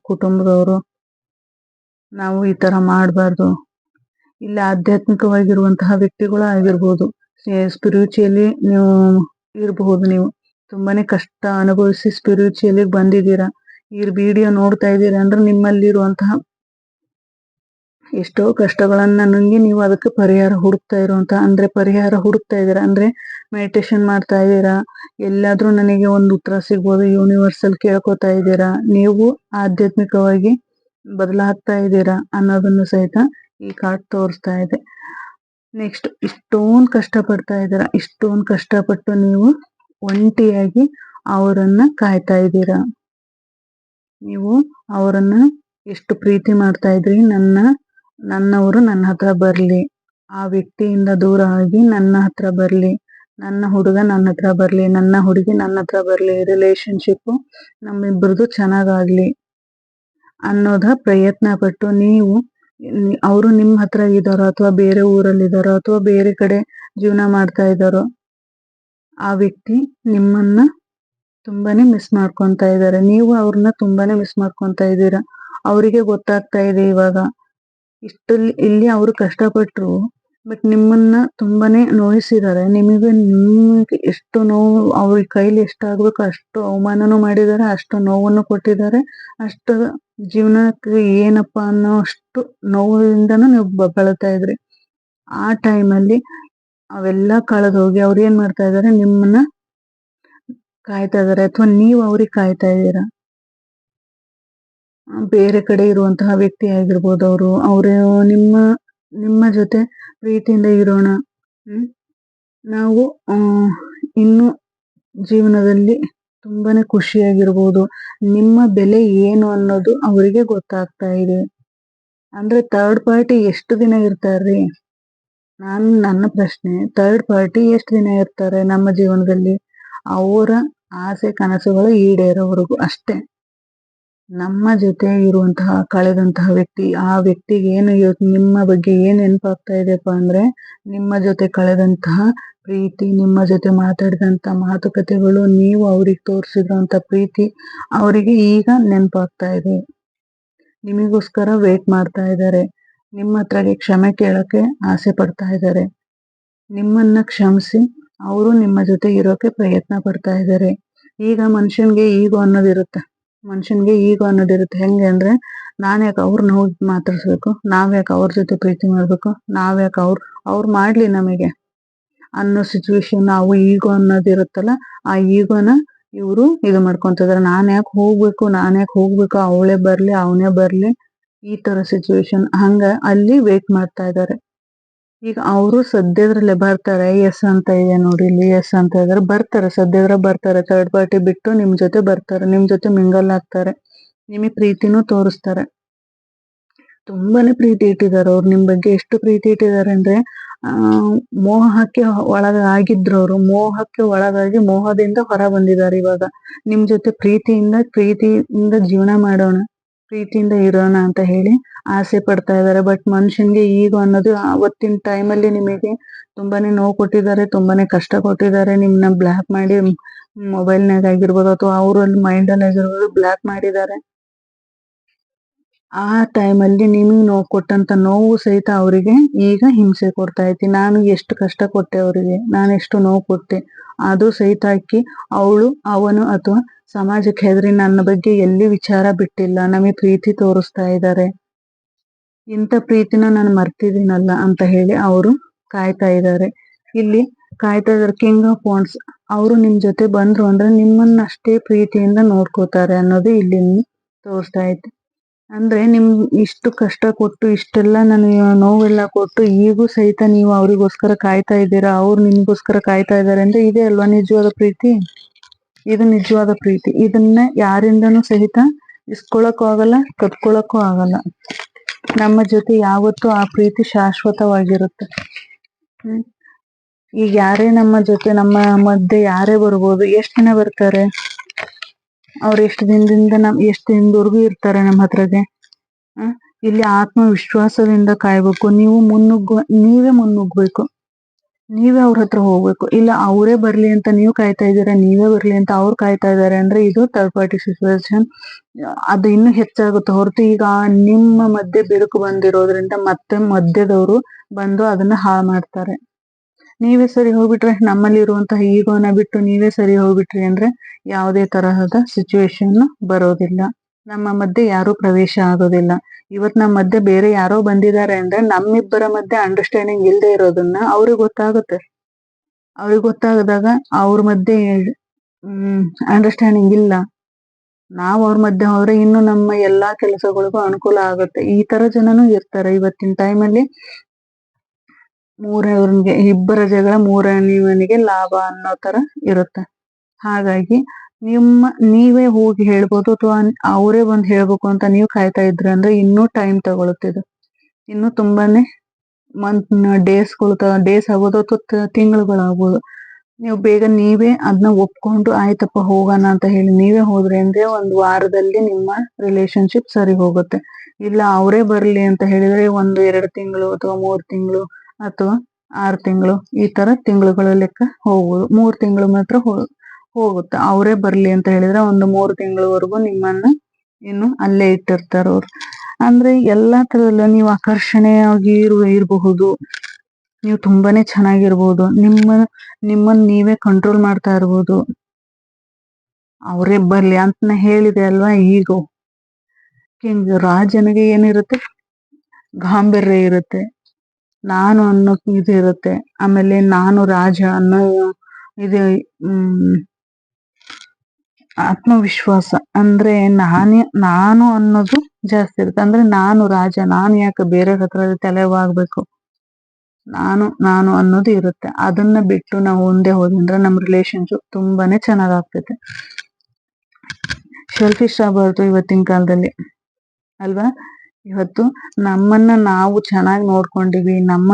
ಕುಟುಂಬದವರು. ನಾವು ಈ ತರ ಮಾಡಬಾರ್ದು. ಇಲ್ಲಿ ಆಧ್ಯಾತ್ಮಿಕವಾಗಿರುವಂತಹ ವ್ಯಕ್ತಿಗಳು ಆಗಿರ್ಬೋದು ಸ್ಪಿರಿಚುಯಲಿ ನೀವು ಇರಬಹುದು ನೀವು. ತುಂಬಾನೇ ಕಷ್ಟ ಅನುಭವಿಸಿ ಸ್ಪಿರಿಚುಯಲಿ ಬಂದಿದ್ದೀರಾ? ಈ ವಿಡಿಯೋ ನೋಡ್ತಾ ಇದ್ದೀರಾ ಅಂದ್ರೆ ನಿಮ್ಮಲ್ಲಿರುವಂತಹ ಎಷ್ಟೋ ಕಷ್ಟಗಳನ್ನ ನುಂಗಿ ನೀವು ಅದಕ್ಕೆ ಪರಿಹಾರ ಹುಡುಕ್ತಾ ಇರುವಂತ ಅಂದ್ರೆ ಪರಿಹಾರ ಹುಡುಕ್ತಾ ಇದ್ದೀರಾ? ಅಂದ್ರೆ ಮೆಡಿಟೇಷನ್ ಮಾಡ್ತಾ ಇದ್ದೀರಾ? ಎಲ್ಲಾದ್ರೂ ನನಗೆ ಒಂದು ಉತ್ತರ ಸಿಗ್ಬೋದು ಯೂನಿವರ್ಸಲ್ ಕೇಳ್ಕೊತಾ ಇದ್ದೀರಾ? ನೀವು ಆಧ್ಯಾತ್ಮಿಕವಾಗಿ ಬದಲಾಗ್ತಾ ಇದ್ದೀರಾ ಅನ್ನೋದನ್ನು ಸಹಿತ ಈ ಕಾರ್ಡ್ ತೋರಿಸ್ತಾ ಇದೆ. ನೆಕ್ಸ್ಟ್ ಇಷ್ಟೊಂದು ಕಷ್ಟಪಡ್ತಾ ಇದ್ದೀರಾ? ಇಷ್ಟೊಂದು ಕಷ್ಟಪಟ್ಟು ನೀವು ಒಂಟಿಯಾಗಿ ಅವರನ್ನ ಕಾಯ್ತಾ ಇದ್ದೀರ? ನೀವು ಅವರನ್ನ ಎಷ್ಟು ಪ್ರೀತಿ ಮಾಡ್ತಾ ಇದ್ರಿ? ನನ್ನ, ನನ್ನವರು ನನ್ನ ಹತ್ರ ಬರಲಿ. ಆ ವ್ಯಕ್ತಿಯಿಂದ ದೂರ ಆಗಿ ನನ್ನ ಹತ್ರ ಬರಲಿ. ನನ್ನ ಹುಡುಗ ನನ್ನ ಹತ್ರ ಬರಲಿ. ನನ್ನ ಹುಡುಗಿ ನನ್ನ ಹತ್ರ ಬರ್ಲಿ. ರಿಲೇಶನ್ಶಿಪ್ ನಮ್ಮಿಬ್ಬರದು ಚೆನ್ನಾಗಾಗ್ಲಿ ಅನ್ನೋದ ಪ್ರಯತ್ನ ಪಟ್ಟು ನೀವು ಅವರು ನಿಮ್ಮ ಹತ್ರ ಇದ್ದಾರೋ ಅಥವಾ ಬೇರೆ ಊರಲ್ಲಿ ಇದ್ದಾರೋ ಅಥವಾ ಬೇರೆ ಕಡೆ ಜೀವನ ಮಾಡ್ತಾ ಇದ್ದಾರೋ ಆ ವ್ಯಕ್ತಿ ನಿಮ್ಮನ್ನ ತುಂಬಾನೇ ಮಿಸ್ ಮಾಡ್ಕೊಂತ ಇದ್ದಾರೆ. ನೀವು ಅವ್ರನ್ನ ತುಂಬಾನೇ ಮಿಸ್ ಮಾಡ್ಕೊಂತ ಇದ್ದೀರಾ. ಅವರಿಗೆ ಗೊತ್ತಾಗ್ತಾ ಇದೆ ಇವಾಗ. ಇಷ್ಟು ಇಲ್ಲಿ ಅವರು ಕಷ್ಟಪಟ್ರು ಬಟ್ ನಿಮ್ಮನ್ನ ತುಂಬಾನೇ ನೋಯಿಸಿದ್ದಾರೆ. ನಿಮಗೆ ನಿಮಗೆ ಎಷ್ಟು ನೋವು, ಅವ್ರ ಕೈಲಿ ಎಷ್ಟಾಗ್ಬೇಕು ಅಷ್ಟು ಅವಮಾನನೂ ಮಾಡಿದ್ದಾರೆ, ಅಷ್ಟು ನೋವನ್ನು ಕೊಟ್ಟಿದ್ದಾರೆ, ಅಷ್ಟು ಜೀವನಕ್ಕೆ ಏನಪ್ಪಾ ಅನ್ನೋ ಅಷ್ಟು ನೋವಿಂದನೂ ನೀವು ಬಳತಾ ಇದ್ರಿ. ಆ ಟೈಮಲ್ಲಿ ಅವೆಲ್ಲ ಕಳೆದು ಹೋಗಿ ಅವ್ರು ಏನ್ ಮಾಡ್ತಾ ಇದಾರೆ, ನಿಮ್ಮನ್ನ ಕಾಯ್ತಾ ಇದಾರೆ ಅಥವಾ ನೀವು ಅವ್ರಿಗೆ ಕಾಯ್ತಾ ಇದ್ದೀರಾ? ಬೇರೆ ಕಡೆ ಇರುವಂತಹ ವ್ಯಕ್ತಿ ಆಗಿರ್ಬೋದು ಅವರು ಅವರು ನಿಮ್ಮ ನಿಮ್ಮ ಜೊತೆ ಪ್ರೀತಿಯಿಂದ ಇರೋಣ. ನಾವು ಇನ್ನು ಜೀವನದಲ್ಲಿ ತುಂಬಾನೇ ಖುಷಿಯಾಗಿರ್ಬೋದು. ನಿಮ್ಮ ಬೆಲೆ ಏನು ಅನ್ನೋದು ಅವರಿಗೆ ಗೊತ್ತಾಗ್ತಾ ಇದೆ. ಅಂದ್ರೆ ಥರ್ಡ್ ಪಾರ್ಟಿ ಎಷ್ಟು ದಿನ ಇರ್ತಾರ್ರಿ? ನಾನು, ನನ್ನ ಪ್ರಶ್ನೆ ಥರ್ಡ್ ಪಾರ್ಟಿ ಎಷ್ಟು ದಿನ ಇರ್ತಾರೆ ನಮ್ಮ ಜೀವನದಲ್ಲಿ? ಅವರ ಆಸೆ, ಕನಸುಗಳು ಈಡೇರೋವರೆಗೂ ಅಷ್ಟೇ. ನಮ್ಮ ಜೊತೆ ಇರುವಂತಹ, ಕಳೆದಂತಹ ವ್ಯಕ್ತಿ, ಆ ವ್ಯಕ್ತಿಗೆ ಏನು ನಿಮ್ಮ ಬಗ್ಗೆ ಏನ್ ನೆನಪಾಗ್ತಾ ಇದೆಯಪ್ಪ ಅಂದ್ರೆ, ನಿಮ್ಮ ಜೊತೆ ಕಳೆದಂತಹ ಪ್ರೀತಿ, ನಿಮ್ಮ ಜೊತೆ ಮಾತಾಡಿದಂತ ಮಾತುಕತೆಗಳು ನೀವು ಅವ್ರಿಗೆ ತೋರಿಸಿದಂತ ಪ್ರೀತಿ ಅವರಿಗೆ ಈಗ ನೆನಪಾಗ್ತಾ ಇದೆ. ನಿಮಗೋಸ್ಕರ ವೇಟ್ ಮಾಡ್ತಾ ಇದ್ದಾರೆ. ನಿಮ್ಮ ಹತ್ರಗೆ ಕ್ಷಮೆ ಕೇಳೋಕ್ಕೆ ಆಸೆ ಪಡ್ತಾ ಇದ್ದಾರೆ. ನಿಮ್ಮನ್ನ ಕ್ಷಮಿಸಿ, ಅವರು ನಿಮ್ಮ ಜೊತೆ ಇರೋಕೆ ಪ್ರಯತ್ನ ಪಡ್ತಾ ಇದ್ದಾರೆ. ಈಗ ಮನುಷ್ಯನಿಗೆ ಈಗೋ ಅನ್ನೋದಿರುತ್ತೆ. ಮನುಷ್ಯನಿಗೆ ಈಗೋ ಅನ್ನೋದಿರುತ್ತೆ. ಹೆಂಗೆ ಅಂದರೆ, ನಾನು ಯಾಕೆ ಅವ್ರನ್ನ ಹೋಗಿ ಮಾತಾಡ್ಸ್ಬೇಕು? ನಾವ್ಯಾಕೆ ಅವ್ರ ಜೊತೆ ಪ್ರೀತಿ ಮಾಡ್ಬೇಕು? ನಾವ್ಯಾಕೆ ಯಾಕೆ ಅವ್ರು ಅವ್ರು ಮಾಡ್ಲಿ ನಮಗೆ? ಅನ್ನೋ ಸಿಚುವೇಶನ್ ನಾವು ಈಗೋ ಅನ್ನೋದಿರುತ್ತಲ್ಲ, ಆ ಈಗೋನ ಇವರು ಇದು ಮಾಡ್ಕೊಂತಿದಾರೆ ನಾನು ಯಾಕೆ ಹೋಗ್ಬೇಕು? ನಾನು ಯಾಕೆ ಹೋಗ್ಬೇಕು? ಅವಳೇ ಬರಲಿ, ಅವನೇ ಬರ್ಲಿ. ಈ ತರ ಸಿಚುವೇಶನ್ ಹಂಗ ಅಲ್ಲಿ ವೇಟ್ ಮಾಡ್ತಾ ಇದ್ದಾರೆ ಈಗ ಅವರು ಸದ್ಯದ್ರಲ್ಲೇ ಬರ್ತಾರೆ ಎಸ್ ಅಂತ ಇದೆ ನೋಡಿ ಇಲ್ಲಿ ಎಸ್ ಅಂತ ಇದಾರೆ. ಬರ್ತಾರೆ, ಸದ್ಯದ್ರ ಬರ್ತಾರೆ. ಥರ್ಡ್ ಪಾರ್ಟಿ ಬಿಟ್ಟು ನಿಮ್ ಜೊತೆ ಬರ್ತಾರೆ, ನಿಮ್ ಜೊತೆ ಮಿಂಗಲ್ ಆಗ್ತಾರೆ. ನಿಮಗೆ ಪ್ರೀತಿನೂ ತೋರಿಸ್ತಾರೆ. ತುಂಬಾನೇ ಪ್ರೀತಿ ಇಟ್ಟಿದ್ದಾರೆ ಅವ್ರು. ನಿಮ್ ಬಗ್ಗೆ ಎಷ್ಟು ಪ್ರೀತಿ ಇಟ್ಟಿದ್ದಾರೆ ಅಂದ್ರೆ, ಆ, ಮೋಹಕ್ಕೆ ಒಳಗಾಗಿದ್ರು ಅವರು ಮೋಹಕ್ಕೆ ಒಳಗಾಗಿ ಮೋಹದಿಂದ ಹೊರ ಬಂದಿದ್ದಾರೆ ಇವಾಗ. ನಿಮ್ ಜೊತೆ ಪ್ರೀತಿಯಿಂದ ಪ್ರೀತಿಯಿಂದ ಜೀವನ ಮಾಡೋಣ. ಪ್ರೀತಿಯಿಂದ ಇರೋಣ ಅಂತ ಹೇಳಿ ಆಸೆ ಪಡ್ತಾ ಇದ್ದಾರೆ. ಬಟ್ ಮನುಷ್ಯನ್ಗೆ ಈಗ ಅನ್ನೋದು ಅವತ್ತಿನ ಟೈಮ್ ಅಲ್ಲಿ ನಿಮಗೆ ತುಂಬಾನೇ ನೋವು ಕೊಟ್ಟಿದ್ದಾರೆ, ತುಂಬಾನೇ ಕಷ್ಟ ಕೊಟ್ಟಿದ್ದಾರೆ. ನಿಮ್ನ ಬ್ಲಾಕ್ ಮಾಡಿ ಮೊಬೈಲ್ ಮೊಬೈಲ್ನಾಗ ಆಗಿರ್ಬೋದು ಅಥವಾ ಅವ್ರಲ್ಲಿ ಮೈಂಡಲ್ಲಿ ಆಗಿರ್ಬೋದು ಬ್ಲಾಕ್ ಮಾಡಿದ್ದಾರೆ. ಆ ಟೈಮಲ್ಲಿ ನಿಮಗೆ ನೋವು ಕೊಟ್ಟಂತ ನೋವು ಸಹಿತ ಅವರಿಗೆ ಈಗ ಹಿಂಸೆ ಕೊಡ್ತಾ ಐತಿ ನಾನು ಎಷ್ಟು ಕಷ್ಟ ಕೊಟ್ಟೆ ಅವರಿಗೆ. ನಾನು ಎಷ್ಟು ನೋವು ಕೊಟ್ಟೆ. ಅದು ಸಹಿತ ಹಾಕಿ ಅವಳು, ಅವನು ಅಥವಾ ಸಮಾಜಕ್ಕೆ ಹೆದರಿ ನನ್ನ ಬಗ್ಗೆ ಎಲ್ಲಿ ವಿಚಾರ ಬಿಟ್ಟಿಲ್ಲ. ನಮಗೆ ಪ್ರೀತಿ ತೋರಿಸ್ತಾ ಇದ್ದಾರೆ ಇಂಥ ಪ್ರೀತಿನ ನಾನು ಮರ್ತಿದ್ದೀನಲ್ಲ ಅಂತ ಹೇಳಿ ಅವರು ಕಾಯ್ತಾ ಇದ್ದಾರೆ ಇಲ್ಲಿ ಕಾಯ್ತಾ ಇದ್ದಾರೆ ಕಿಂಗ್ ಆಫ್ ವಾಂಡ್ಸ್ ಅವರು ನಿಮ್ ಜೊತೆ ಬಂದ್ರು ಅಂದ್ರೆ ನಿಮ್ಮನ್ನ ಅಷ್ಟೇ ಪ್ರೀತಿಯಿಂದ ನೋಡ್ಕೋತಾರೆ ಅನ್ನೋದು ಇಲ್ಲಿ ತೋರಿಸ್ತಾ ಐತೆ ಅಂದ್ರೆ ನಿಮ್ ಇಷ್ಟು ಕಷ್ಟ ಕೊಟ್ಟು, ಇಷ್ಟೆಲ್ಲ ನನಗೆ ನೋವೆಲ್ಲ ಕೊಟ್ಟು, ಈಗೂ ಸಹಿತ ನೀವು ಅವರಿಗೋಸ್ಕರ ಕಾಯ್ತಾ ಇದ್ದೀರಾ? ಅವ್ರು ನಿಮ್ಗೋಸ್ಕರ ಕಾಯ್ತಾ ಇದ್ದಾರೆ ಅಂದ್ರೆ ಇದೇ ಅಲ್ವಾ ನಿಜವಾದ ಪ್ರೀತಿ? ಇದು ನಿಜವಾದ ಪ್ರೀತಿ. ಇದನ್ನ ಯಾರಿಂದನು ಸಹಿತ ಇಸ್ಕೊಳಕ್ಕೂ ಆಗಲ್ಲ ಕತ್ಕೊಳಕ್ಕೂ ಆಗಲ್ಲ. ನಮ್ಮ ಜೊತೆ ಯಾವತ್ತೂ ಆ ಪ್ರೀತಿ ಶಾಶ್ವತವಾಗಿರುತ್ತೆ. ಈಗ ಯಾರೇ ನಮ್ಮ ಜೊತೆ, ನಮ್ಮ ಮಧ್ಯೆ ಯಾರೇ ಬರ್ಬೋದು, ಎಷ್ಟ್ ಜನ ಬರ್ತಾರೆ? ಅವ್ರ ಎಷ್ಟು ದಿನದಿಂದ ನಮ್, ಎಷ್ಟು ದಿನದವರೆಗೂ ಇರ್ತಾರೆ ನಮ್ಮ ಹತ್ರಗೆ. ಆ ಇಲ್ಲಿ ಆತ್ಮವಿಶ್ವಾಸದಿಂದ ಕಾಯ್ಬೇಕು. ನೀವು ಮುನ್ನುಗ್ಗು, ನೀವೇ ಮುನ್ನುಗ್ಬೇಕು ನೀವೇ ಅವ್ರ ಹತ್ರ ಹೋಗ್ಬೇಕು. ಇಲ್ಲ, ಅವರೇ ಬರ್ಲಿ ಅಂತ ನೀವು ಕಾಯ್ತಾ ಇದ್ದೀರಾ, ನೀವೇ ಬರ್ಲಿ ಅಂತ ಅವ್ರು ಕಾಯ್ತಾ ಇದ್ದಾರೆ ಅಂದ್ರೆ ಇದು ಥರ್ಡ್ ಪಾರ್ಟಿ ಸಿಚುವೇಶನ್ ಅದು ಇನ್ನು ಹೆಚ್ಚಾಗುತ್ತೆ ಹೊರತು ಈಗ ನಿಮ್ಮ ಮಧ್ಯೆ ಬಿರುಕು ಬಂದಿರೋದ್ರಿಂದ ಮತ್ತೆ ಮಧ್ಯದವರು ಬಂದು ಅದನ್ನ ಹಾಳು ಮಾಡ್ತಾರೆ. ನೀವೇ ಸರಿ ಹೋಗ್ಬಿಟ್ರೆ ನಮ್ಮಲ್ಲಿ ಇರುವಂತಹ ಈಗೋನ ಬಿಟ್ಟು ನೀವೇ ಸರಿ ಹೋಗ್ಬಿಟ್ರಿ ಅಂದ್ರೆ ಯಾವುದೇ ತರಹದ ಸಿಚುವೇಶನ್ ಬರೋದಿಲ್ಲ. ನಮ್ಮ ಮಧ್ಯೆ ಯಾರು ಪ್ರವೇಶ ಆಗೋದಿಲ್ಲ. ಇವತ್ ನಮ್ಮ ಮಧ್ಯೆ ಬೇರೆ ಯಾರೋ ಬಂದಿದ್ದಾರೆ ಅಂದ್ರೆ ನಮ್ಮಿಬ್ಬರ ಮಧ್ಯೆ ಅಂಡರ್ಸ್ಟ್ಯಾಂಡಿಂಗ್ ಇಲ್ಲದೆ ಇರೋದನ್ನ ಅವ್ರಿಗೆ ಗೊತ್ತಾಗುತ್ತೆ. ಅವ್ರಿಗೆ ಗೊತ್ತಾಗದಾಗ ಅವ್ರ ಮಧ್ಯೆ ಅಂಡರ್ಸ್ಟ್ಯಾಂಡಿಂಗ್ ಇಲ್ಲ. ನಾವ್ ಅವ್ರ ಮಧ್ಯೆ ಹೋದ್ರೆ ಇನ್ನು ನಮ್ಮ ಎಲ್ಲಾ ಕೆಲಸಗಳಿಗೂ ಅನುಕೂಲ ಆಗುತ್ತೆ. ಈ ತರ ಜನನು ಇರ್ತಾರೆ. ಇವತ್ತಿನ ಟೈಮಲ್ಲಿ ಮೂರವನಿಗೆ ಇಬ್ಬರ ಜಗಳ ಮೂರನೇವನಿಗೆ ಲಾಭ ಅನ್ನೋ ತರ ಇರುತ್ತೆ. ಹಾಗಾಗಿ ನಿಮ್ಮ, ನೀವೇ ಹೋಗಿ ಹೇಳ್ಬೋದು ಅಥವಾ ಅವರೇ ಬಂದು ಹೇಳ್ಬೇಕು ಅಂತ ನೀವು ಕಾಯ್ತಾ ಇದ್ರಿ ಅಂದ್ರೆ ಇನ್ನೂ ಟೈಮ್ ತಗೊಳುತ್ತಿದ್ದು ಇನ್ನು ತುಂಬಾನೇ ಮಂತ್ ಡೇಸ್ಗಳು ಡೇಸ್ ಆಗ್ಬೋದು ಅಥವಾ ತಿಂಗಳುಗಳಾಗ್ಬೋದು. ನೀವು ಬೇಗ ನೀವೇ ಅದನ್ನ ಒಪ್ಕೊಂಡು ಆಯ್ತಪ್ಪ ಹೋಗೋಣ ಅಂತ ಹೇಳಿ ನೀವೇ ಹೋದ್ರೆ ಅಂದ್ರೆ ಒಂದು ವಾರದಲ್ಲಿ ನಿಮ್ಮ ರಿಲೇಶನ್ಶಿಪ್ ಸರಿ ಹೋಗುತ್ತೆ. ಇಲ್ಲ ಅವರೇ ಬರಲಿ ಅಂತ ಹೇಳಿದ್ರೆ ಒಂದು ಎರಡು ತಿಂಗಳು ಅಥವಾ ಮೂರು ತಿಂಗಳು ಅಥವಾ ಆರು ತಿಂಗಳು ಈ ತರ ತಿಂಗಳುಗಳ ಲೆಕ್ಕ ಹೋಗ್ಬೋದು. ಮೂರು ತಿಂಗಳು ಮಾತ್ರ ಹೋಗುತ್ತೆ. ಅವರೇ ಬರ್ಲಿ ಅಂತ ಹೇಳಿದ್ರೆ ಒಂದು ಮೂರು ತಿಂಗಳವರೆಗೂ ನಿಮ್ಮನ್ನ ಇನ್ನು ಅಲ್ಲೇ ಇಟ್ಟಿರ್ತಾರ ಅವ್ರು. ಅಂದ್ರೆ ಎಲ್ಲಾ ತರದಲ್ಲೂ ನೀವು ಆಕರ್ಷಣೆಯಾಗಿ ಇರುವ, ಇರಬಹುದು. ನೀವು ತುಂಬಾನೇ ಚೆನ್ನಾಗಿರ್ಬೋದು. ನಿಮ್ಮ ನಿಮ್ಮನ್ನ ನೀವೇ ಕಂಟ್ರೋಲ್ ಮಾಡ್ತಾ ಇರ್ಬೋದು. ಅವರೇ ಬರ್ಲಿ ಅಂತ ಹೇಳಿದೆ ಅಲ್ವಾ ಈಗೋ? ಕಿಂಗ್ ರಾಜನಿಗೆ ಏನಿರುತ್ತೆ? ಗಾಂಭೀರ್ಯ ಇರುತ್ತೆ. ನಾನು ಅನ್ನೋ ಇದು ಇರುತ್ತೆ. ಆಮೇಲೆ ನಾನು ರಾಜ ಅನ್ನೋ ಇದು, ಹ್ಮ್, ಆತ್ಮವಿಶ್ವಾಸ. ಅಂದ್ರೆ ನಾನೇ, ನಾನು ಅನ್ನೋದು ಜಾಸ್ತಿ ಇರುತ್ತೆ. ಅಂದ್ರೆ ನಾನು ರಾಜ, ನಾನು ಯಾಕೆ ಬೇರೆ ಹತ್ರ ತಲೆವಾಗ್ಬೇಕು? ನಾನು ನಾನು ಅನ್ನೋದು ಇರುತ್ತೆ. ಅದನ್ನ ಬಿಟ್ಟು ನಾವು ಒಂದೇ ಹೋದ್ರೆ ನಮ್ ರಿಲೇಶನ್ಶಿಪ್ ತುಂಬಾನೇ ಚೆನ್ನಾಗಾಗ್ತೈತೆ. ಶೆಲ್ಫಿಶ್ ಆಗ್ಬಾರ್ದು ಆಗಬಾರ್ದು ಇವತ್ತಿನ ಕಾಲದಲ್ಲಿ. ಅಲ್ವಾ? ಇವತ್ತು ನಮ್ಮನ್ನ ನಾವು ಚೆನ್ನಾಗಿ ನೋಡ್ಕೊಂಡಿವಿ. ನಮ್ಮ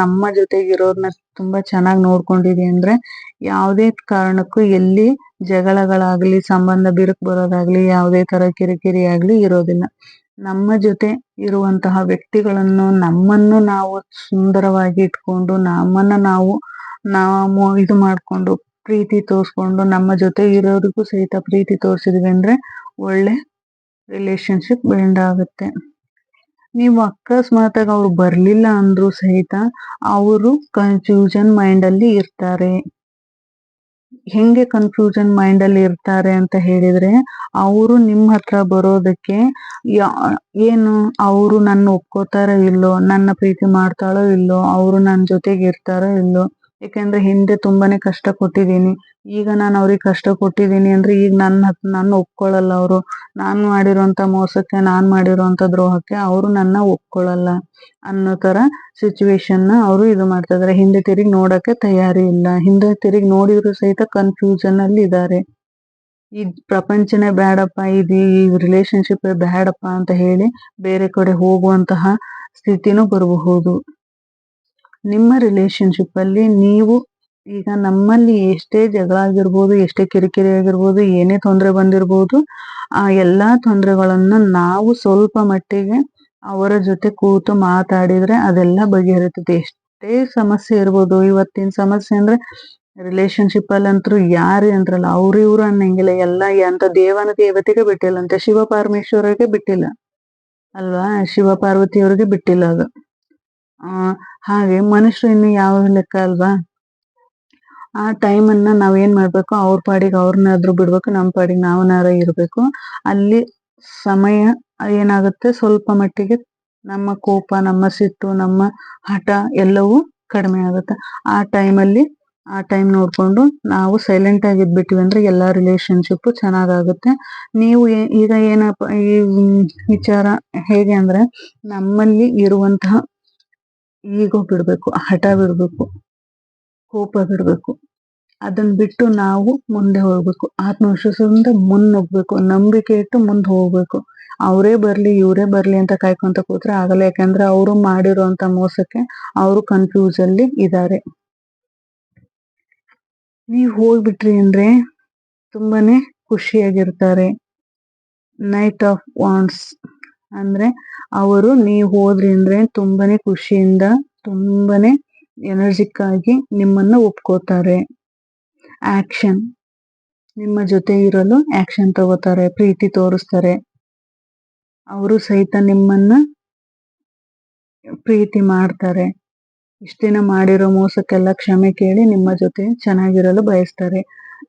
ನಮ್ಮ ಜೊತೆಗಿರೋರ್ನ ತುಂಬಾ ಚೆನ್ನಾಗಿ ನೋಡ್ಕೊಂಡಿವಿ ಅಂದ್ರೆ ಯಾವುದೇ ಕಾರಣಕ್ಕೂ ಎಲ್ಲಿ ಜಗಳಗಳಾಗ್ಲಿ, ಸಂಬಂಧ ಬಿರುಕು ಬರೋದಾಗ್ಲಿ, ಯಾವುದೇ ತರ ಕಿರಿಕಿರಿ ಆಗ್ಲಿ ಇರೋದಿಲ್ಲ. ನಮ್ಮ ಜೊತೆ ಇರುವಂತಹ ವ್ಯಕ್ತಿಗಳನ್ನು ನಮ್ಮನ್ನು ನಾವು ಸುಂದರವಾಗಿ ಇಟ್ಕೊಂಡು, ನಮ್ಮನ್ನ ನಾವು ನಾವು ಇದು ಮಾಡ್ಕೊಂಡು, ಪ್ರೀತಿ ತೋರಿಸ್ಕೊಂಡು, ನಮ್ಮ ಜೊತೆ ಇರೋರಿಗೂ ಸಹಿತ ಪ್ರೀತಿ ತೋರಿಸಿದ್ವಿ ಅಂದ್ರೆ ಒಳ್ಳೆ ರಿಲೇಶನ್ಶಿಪ್ ಬಿಲ್ಡ್ ಆಗುತ್ತೆ. ನೀವು ಅಕಸ್ಮಾತಾಗಿ ಅವ್ರು ಬರ್ಲಿಲ್ಲ ಅಂದ್ರು ಸಹಿತ ಅವರು ಕನ್ಫ್ಯೂಷನ್ ಮೈಂಡ್ ಅಲ್ಲಿ ಇರ್ತಾರೆ. ಹೆಂಗೆ ಕನ್ಫ್ಯೂಷನ್ ಮೈಂಡ್ ಅಲ್ಲಿ ಇರ್ತಾರೆ ಅಂತ ಹೇಳಿದ್ರೆ ಅವರು ನಿಮ್ ಹತ್ರ ಬರೋದಕ್ಕೆ ಏನು ಅವರು ನನ್ನ ಒಪ್ಕೋತಾರೋ ಇಲ್ಲೋ, ನನ್ನ ಪ್ರೀತಿ ಮಾಡ್ತಾಳೋ ಇಲ್ಲೋ, ಅವರು ನನ್ನ ಜೊತೆಗೆ ಇರ್ತಾರೋ ಇಲ್ಲೋ ಯಾಕಂದ್ರೆ ಹಿಂದೆ ತುಂಬಾನೇ ಕಷ್ಟ ಕೊಟ್ಟಿದ್ದೀನಿ. ಈಗ ನಾನು ಅವ್ರಿಗೆ ಕಷ್ಟ ಕೊಟ್ಟಿದ್ದೀನಿ ಅಂದ್ರೆ ಈಗ ನನ್ನ ನನ್ನ ಒಪ್ಕೊಳ್ಳಲ್ಲ ಅವರು. ನಾನು ಮಾಡಿರೋಂತ ಮೋಸಕ್ಕೆ, ನಾನು ಮಾಡಿರೋಂತ ದ್ರೋಹಕ್ಕೆ ಅವರು ನನ್ನ ಒಪ್ಕೊಳ್ಳಲ್ಲ ಅನ್ನೋ ತರ ಸಿಚುವೇಶನ್ನ ಅವರು ಇದು ಮಾಡ್ತಾ ಇದಾರೆ. ಹಿಂದೆ ತಿರುಗಿ ನೋಡಕ್ಕೆ ತಯಾರಿ ಇಲ್ಲ. ಹಿಂದೆ ತಿರುಗಿ ನೋಡಿದ್ರು ಸಹಿತ ಕನ್ಫ್ಯೂಷನ್ ಅಲ್ಲಿ ಇದ್ದಾರೆ ಈ ಪ್ರಪಂಚನೇ ಬ್ಯಾಡಪ್ಪ, ಇದು ಈ ರಿಲೇಶನ್ಶಿಪ್ ಬ್ಯಾಡಪ್ಪ ಅಂತ ಹೇಳಿ ಬೇರೆ ಕಡೆ ಹೋಗುವಂತಹ ಸ್ಥಿತಿನೂ ಬರಬಹುದು. ನಿಮ್ಮ ರಿಲೇಶನ್ಶಿಪ್ ಅಲ್ಲಿ ನೀವು ಈಗ ನಮ್ಮಲ್ಲಿ ಎಷ್ಟೇ ಜಗಳ ಆಗಿರ್ಬೋದು, ಎಷ್ಟೇ ಕಿರಿಕಿರಿ ಆಗಿರ್ಬೋದು, ಏನೇ ತೊಂದರೆ ಬಂದಿರ್ಬೋದು, ಆ ಎಲ್ಲಾ ತೊಂದರೆಗಳನ್ನು ನಾವು ಸ್ವಲ್ಪ ಮಟ್ಟಿಗೆ ಅವರ ಜೊತೆ ಕೂತು ಮಾತಾಡಿದ್ರೆ ಅದೆಲ್ಲ ಬಗೆಹರಿತದೆ. ಎಷ್ಟೇ ಸಮಸ್ಯೆ ಇರ್ಬೋದು, ಇವತ್ತಿನ ಸಮಸ್ಯೆ ಅಂದ್ರೆ ರಿಲೇಶನ್ಶಿಪ್ ಅಲ್ಲಂತೂ ಯಾರು ಅಂದ್ರಲ್ಲ, ಅವ್ರು ಇವ್ರು ಅನ್ನಂಗಿಲ್ಲ. ಎಲ್ಲ ಅಂತ ದೇವನ ದೇವತೆಗೆ ಬಿಟ್ಟಿಲ್ಲ ಅಂತ ಶಿವ ಪರಮೇಶ್ವರರಿಗೆ ಬಿಟ್ಟಿಲ್ಲ. ಅಲ್ವಾ? ಶಿವ ಪಾರ್ವತಿಯವರಿಗೆ ಬಿಟ್ಟಿಲ್ಲ ಅದು. ಆ ಹಾಗೆ ಮನುಷ್ಯರು ಇನ್ನು ಯಾವ ಲೆಕ್ಕ ಅಲ್ವಾ? ಆ ಟೈಮನ್ನ ನಾವೇನ್ ಮಾಡ್ಬೇಕು? ಅವ್ರ ಪಾಡಿಗೆ ಅವ್ರನ್ನಾದ್ರೂ ಬಿಡ್ಬೇಕು ನಮ್ಮ ಪಾಡಿಗೆ ನಾವನಾರ ಇರ್ಬೇಕು. ಅಲ್ಲಿ ಸಮಯ ಏನಾಗುತ್ತೆ? ಸ್ವಲ್ಪ ಮಟ್ಟಿಗೆ ನಮ್ಮ ಕೋಪ, ನಮ್ಮ ಸಿಟ್ಟು, ನಮ್ಮ ಹಠ ಎಲ್ಲವೂ ಕಡಿಮೆ ಆಗುತ್ತೆ. ಆ ಟೈಮಲ್ಲಿ ಆ ಟೈಮ್ ನೋಡ್ಕೊಂಡು ನಾವು ಸೈಲೆಂಟ್ ಆಗಿ ಇದ್ಬಿಟ್ಟಿವಿ ಅಂದ್ರೆ ಎಲ್ಲಾ ರಿಲೇಶನ್ಶಿಪ್ ಚೆನ್ನಾಗಾಗುತ್ತೆ. ನೀವು ಈಗ ಏನಪ್ಪ, ಈ ವಿಚಾರ ಹೇಗೆ ಅಂದ್ರೆ ನಮ್ಮಲ್ಲಿ ಇರುವಂತಹ ಈಗೋ ಬಿಡ್ಬೇಕು, ಹಠ ಬಿಡಬೇಕು, ಕೋಪ ಬಿಡ್ಬೇಕು. ಅದನ್ನ ಬಿಟ್ಟು ನಾವು ಮುಂದೆ ಹೋಗ್ಬೇಕು. ಆತ್ಮವಿಶ್ವಾಸದಿಂದ ಮುನ್ನುಗ್ಬೇಕು ನಂಬಿಕೆ ಇಟ್ಟು ಮುಂದೆ ಹೋಗ್ಬೇಕು. ಅವರೇ ಬರ್ಲಿ, ಇವರೇ ಬರ್ಲಿ ಅಂತ ಕಾಯ್ಕೊಂತ ಕೂತ್ರೆ ಆಗಲ್ಲ. ಯಾಕಂದ್ರೆ ಅವರು ಮಾಡಿರುವಂತ ಮೋಸಕ್ಕೆ ಅವರು ಕನ್ಫ್ಯೂಸ್ ಅಲ್ಲಿ ಇದ್ದಾರೆ ನೀವು ಹೋಗ್ಬಿಟ್ರಿ ಅಂದ್ರೆ ತುಂಬಾನೇ ಖುಷಿಯಾಗಿರ್ತಾರೆ. ನೈಟ್ ಆಫ್ ವಾಂಡ್ಸ್ ಅಂದ್ರೆ ಅವರು ನೀವು ಹೋದ್ರಿ ಅಂದ್ರೆ ತುಂಬಾನೇ ಖುಷಿಯಿಂದ, ತುಂಬಾನೇ ಎನರ್ಜಿಕ್ ಆಗಿ ನಿಮ್ಮನ್ನ ಒಪ್ಕೋತಾರೆ. ಆಕ್ಷನ್. ನಿಮ್ಮ ಜೊತೆ ಇರಲು ಆಕ್ಷನ್ ತಗೋತಾರೆ, ಪ್ರೀತಿ ತೋರಿಸ್ತಾರೆ. ಅವರು ಸಹಿತ ನಿಮ್ಮನ್ನ ಪ್ರೀತಿ ಮಾಡ್ತಾರೆ. ಇಷ್ಟಿನ ಮಾಡಿರೋ ಮೋಸಕ್ಕೆಲ್ಲ ಕ್ಷಮೆ ಕೇಳಿ ನಿಮ್ಮ ಜೊತೆ ಚೆನ್ನಾಗಿರಲು ಬಯಸ್ತಾರೆ.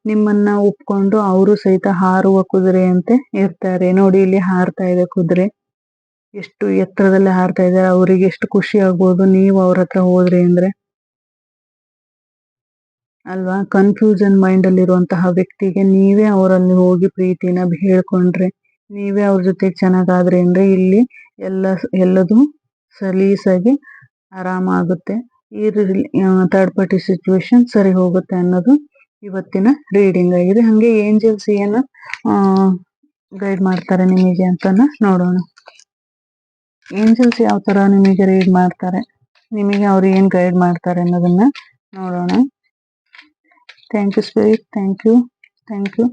ನಿಮ್ಮನ್ನ ಒಪ್ಕೊಂಡು ಅವರು ಸಹಿತ ಹಾರುವ ಕುದುರೆಯಂತೆ ಇರ್ತಾರೆ. ನೋಡಿ ಇಲ್ಲಿ ಹಾರ್ತಾ ಇದೆ ಕುದುರೆ. ಎಷ್ಟು ಎತ್ತರದಲ್ಲಿ ಹಾರ್ತಾ ಇದ್ದಾರೆ, ಅವರಿಗೆ ಎಷ್ಟು ಖುಷಿ ಆಗ್ಬೋದು, ನೀವು ಅವ್ರ ಹತ್ರ ಹೋದ್ರಿ ಅಂದ್ರೆ? ಅಲ್ವಾ? ಕನ್ಫ್ಯೂಷನ್ ಮೈಂಡ್ ಅಲ್ಲಿ ಇರುವಂತಹ ವ್ಯಕ್ತಿಗೆ ನೀವೇ ಅವರಲ್ಲಿ ಹೋಗಿ ಪ್ರೀತಿನ ಹೇಳ್ಕೊಂಡ್ರೆ, ನೀವೇ ಅವ್ರ ಜೊತೆ ಚೆನ್ನಾಗಾದ್ರೆ ಅಂದ್ರೆ ಇಲ್ಲಿ ಎಲ್ಲ ಎಲ್ಲದು ಸಲೀಸಾಗಿ ಆರಾಮಾಗುತ್ತೆ. ಈ ಥರ್ಡ್ ಪಾರ್ಟಿ ಸಿಚುವೇಶನ್ ಸರಿ ಹೋಗುತ್ತೆ ಅನ್ನೋದು ಇವತ್ತಿನ ರೀಡಿಂಗ್ ಆಗಿದೆ. ಹಂಗೆ ಏಂಜಲ್ಸ್ ಏನು ಗೈಡ್ ಮಾಡ್ತಾರೆ ನಿಮಗೆ ಅಂತ ನೋಡೋಣ. ಏಂಜಲ್ಸ್ ಯಾವ ತರ ನಿಮಗೆ ರೀಡ್ ಮಾಡ್ತಾರೆ? ನಿಮಗೆ ಅವ್ರು ಏನ್ ಗೈಡ್ ಮಾಡ್ತಾರೆ ಅನ್ನೋದನ್ನ ನೋಡೋಣ. Thank you spirit thank you thank you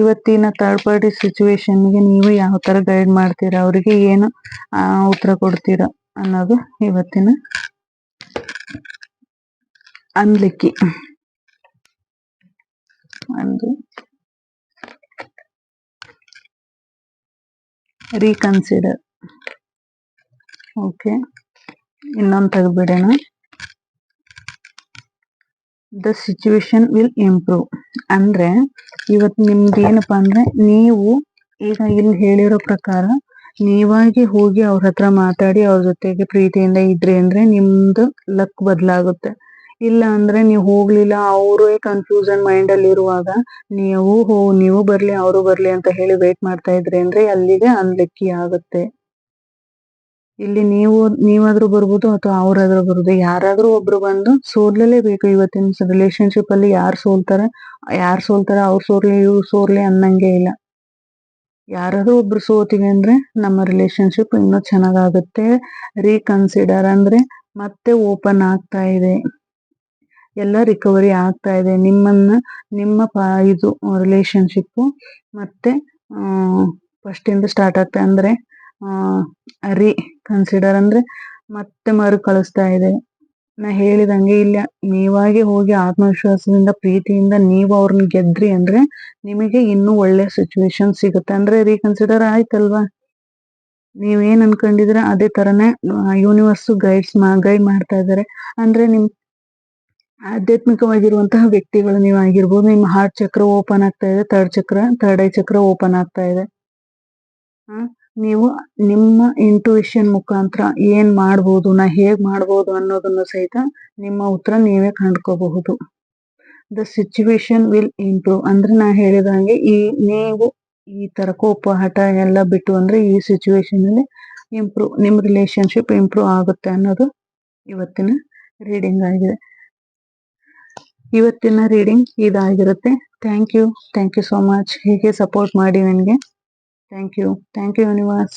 ಇವತ್ತಿನ ಥರ್ಡ್ ಪಾರ್ಟಿ ಸಿಚುವೇಶನ್ಗೆ ನೀವು ಯಾವ ತರ ಗೈಡ್ ಮಾಡ್ತೀರಾ? ಅವರಿಗೆ ಏನು ಉತ್ತರ ಕೊಡ್ತೀರಾ ಅನ್ನೋದು ಇವತ್ತಿನ ಅನ್ಲಿಕ್ಕಿ. ಒಂದು. Reconsider okay. ಇನ್ನೊಂದು ತೆಗೆದ್ಬಿಡೋಣ. ದ ಸಿಚುವೇಶನ್ ವಿಲ್ ಇಂಪ್ರೂವ್ ಅಂದ್ರೆ ಇವತ್ತು ನಿಮ್ದು ಏನಪ್ಪಾ ಅಂದ್ರೆ ನೀವು ಈಗ ಇಲ್ಲಿ ಹೇಳಿರೋ ಪ್ರಕಾರ ನೀವಾಗಿ ಹೋಗಿ ಅವ್ರ ಹತ್ರ ಮಾತಾಡಿ ಅವ್ರ ಜೊತೆಗೆ ಪ್ರೀತಿಯಿಂದ ಇದ್ರಿ ಅಂದ್ರೆ ನಿಮ್ದು ಲಕ್ ಬದಲಾಗುತ್ತೆ. ಇಲ್ಲ ಅಂದ್ರೆ ನೀವು ಹೋಗ್ಲಿಲ್ಲ, ಅವರು ಕನ್ಫ್ಯೂಸನ್ ಮೈಂಡ್ ಅಲ್ಲಿ ಇರುವಾಗ ನೀವು ಹೋ, ನೀವು ಬರಲಿ, ಅವರು ಬರಲಿ ಅಂತ ಹೇಳಿ ವೇಟ್ ಮಾಡ್ತಾ ಇದ್ರಿ ಅಂದ್ರೆ ಅಲ್ಲಿಗೆ ಅನ್ಲಕ್ಕಿ ಆಗುತ್ತೆ. ಇಲ್ಲಿ ನೀವು, ನೀವಾದ್ರೂ ಬರ್ಬೋದು ಅಥವಾ ಅವರಾದ್ರೂ ಬರ್ಬೋದು. ಯಾರಾದ್ರೂ ಒಬ್ರು ಬಂದು ಸೋಲ್ಲೇಬೇಕು ಇವತ್ತಿನ ರಿಲೇಶನ್ಶಿಪ್ ಅಲ್ಲಿ ಯಾರು ಸೋಲ್ತಾರೆ ಯಾರು ಸೋಲ್ತಾರೆ ಅವ್ರು ಸೋರ್ಲಿ, ಇವ್ರು ಸೋರ್ಲಿ ಅನ್ನಂಗೆ ಇಲ್ಲ. ಯಾರಾದ್ರೂ ಒಬ್ರು ಸೋತಿವಿ ಅಂದ್ರೆ ನಮ್ಮ ರಿಲೇಶನ್ಶಿಪ್ ಇನ್ನೂ ಚೆನ್ನಾಗಾಗುತ್ತೆ. ರೀಕನ್ಸಿಡರ್ ಅಂದ್ರೆ ಮತ್ತೆ ಓಪನ್ ಆಗ್ತಾ ಇದೆ. ಎಲ್ಲ ರಿಕವರಿ ಆಗ್ತಾ ಇದೆ. ನಿಮ್ಮನ್ನ, ನಿಮ್ಮ ಇದು ರಿಲೇಶನ್ಶಿಪ್ ಮತ್ತೆ ಫಸ್ಟ್ ಇಂದ ಸ್ಟಾರ್ಟ್ ಆಗ್ತಾ ಅಂದ್ರೆ ರೀ ಕನ್ಸಿಡರ್ ಅಂದ್ರೆ ಮತ್ತೆ ಮರು ಕಳಿಸ್ತಾ ಇದೆ. ನಾ ಹೇಳಿದಂಗೆ ಇಲ್ಲ, ನೀವಾಗಿ ಹೋಗಿ ಆತ್ಮವಿಶ್ವಾಸದಿಂದ, ಪ್ರೀತಿಯಿಂದ ನೀವು ಅವ್ರನ್ನ ಗೆದ್ರಿ ಅಂದ್ರೆ ನಿಮಗೆ ಇನ್ನೂ ಒಳ್ಳೆ ಸಿಚುವೇಶನ್ ಸಿಗುತ್ತೆ. ಅಂದ್ರೆ ರೀಕನ್ಸಿಡರ್ ಆಯ್ತಲ್ವಾ? ನೀವೇನ್ ಅನ್ಕೊಂಡಿದ್ರೆ ಅದೇ ತರನೇ ಯೂನಿವರ್ಸ್ ಗೈಡ್ಸ್ ಗೈಡ್ ಮಾಡ್ತಾ ಇದ್ದಾರೆ. ಅಂದ್ರೆ ನಿಮ್ ಆಧ್ಯಾತ್ಮಿಕವಾಗಿರುವಂತಹ ವ್ಯಕ್ತಿಗಳು ನೀವು ಆಗಿರ್ಬೋದು. ನಿಮ್ಮ ಹಾರ್ಟ್ ಚಕ್ರ ಓಪನ್ ಆಗ್ತಾ ಇದೆ ಥರ್ಡ್ ಚಕ್ರ ಥರ್ಡ್ ಐ ಚಕ್ರ ಓಪನ್ ಆಗ್ತಾ ಇದೆ. ನೀವು ನಿಮ್ಮ ಇಂಟುವಿಷನ್ ಮುಖಾಂತರ ಏನ್ ಮಾಡ್ಬೋದು, ನಾ ಹೇಗ್ ಮಾಡ್ಬೋದು ಅನ್ನೋದನ್ನು ಸಹಿತ ನಿಮ್ಮ ಉತ್ತರ ನೀವೇ ಕಂಡ್ಕೋಬಹುದು. ದ ಸಿಚುವೇಶನ್ ವಿಲ್ ಇಂಪ್ರೂವ್ ಅಂದ್ರೆ ನಾ ಹೇಳಿದಂಗೆ ಈ ನೀವು ಈ ತರ ಕೋಪ, ಹಠ ಎಲ್ಲ ಬಿಟ್ಟು ಅಂದ್ರೆ ಈ ಸಿಚುವೇಶನ್ ಅಲ್ಲಿ ಇಂಪ್ರೂವ್ ನಿಮ್ ರಿಲೇಶನ್ಶಿಪ್ ಇಂಪ್ರೂವ್ ಆಗುತ್ತೆ ಅನ್ನೋದು ಇವತ್ತಿನ ರೀಡಿಂಗ್ ಆಗಿದೆ. ಇವತ್ತಿನ ರೀಡಿಂಗ್ ಇದಾಗಿರುತ್ತೆ. Thank you thank you so much ಹೀಗೆ ಸಪೋರ್ಟ್ ಮಾಡಿ ನನಗೆ. Thank you thank you universe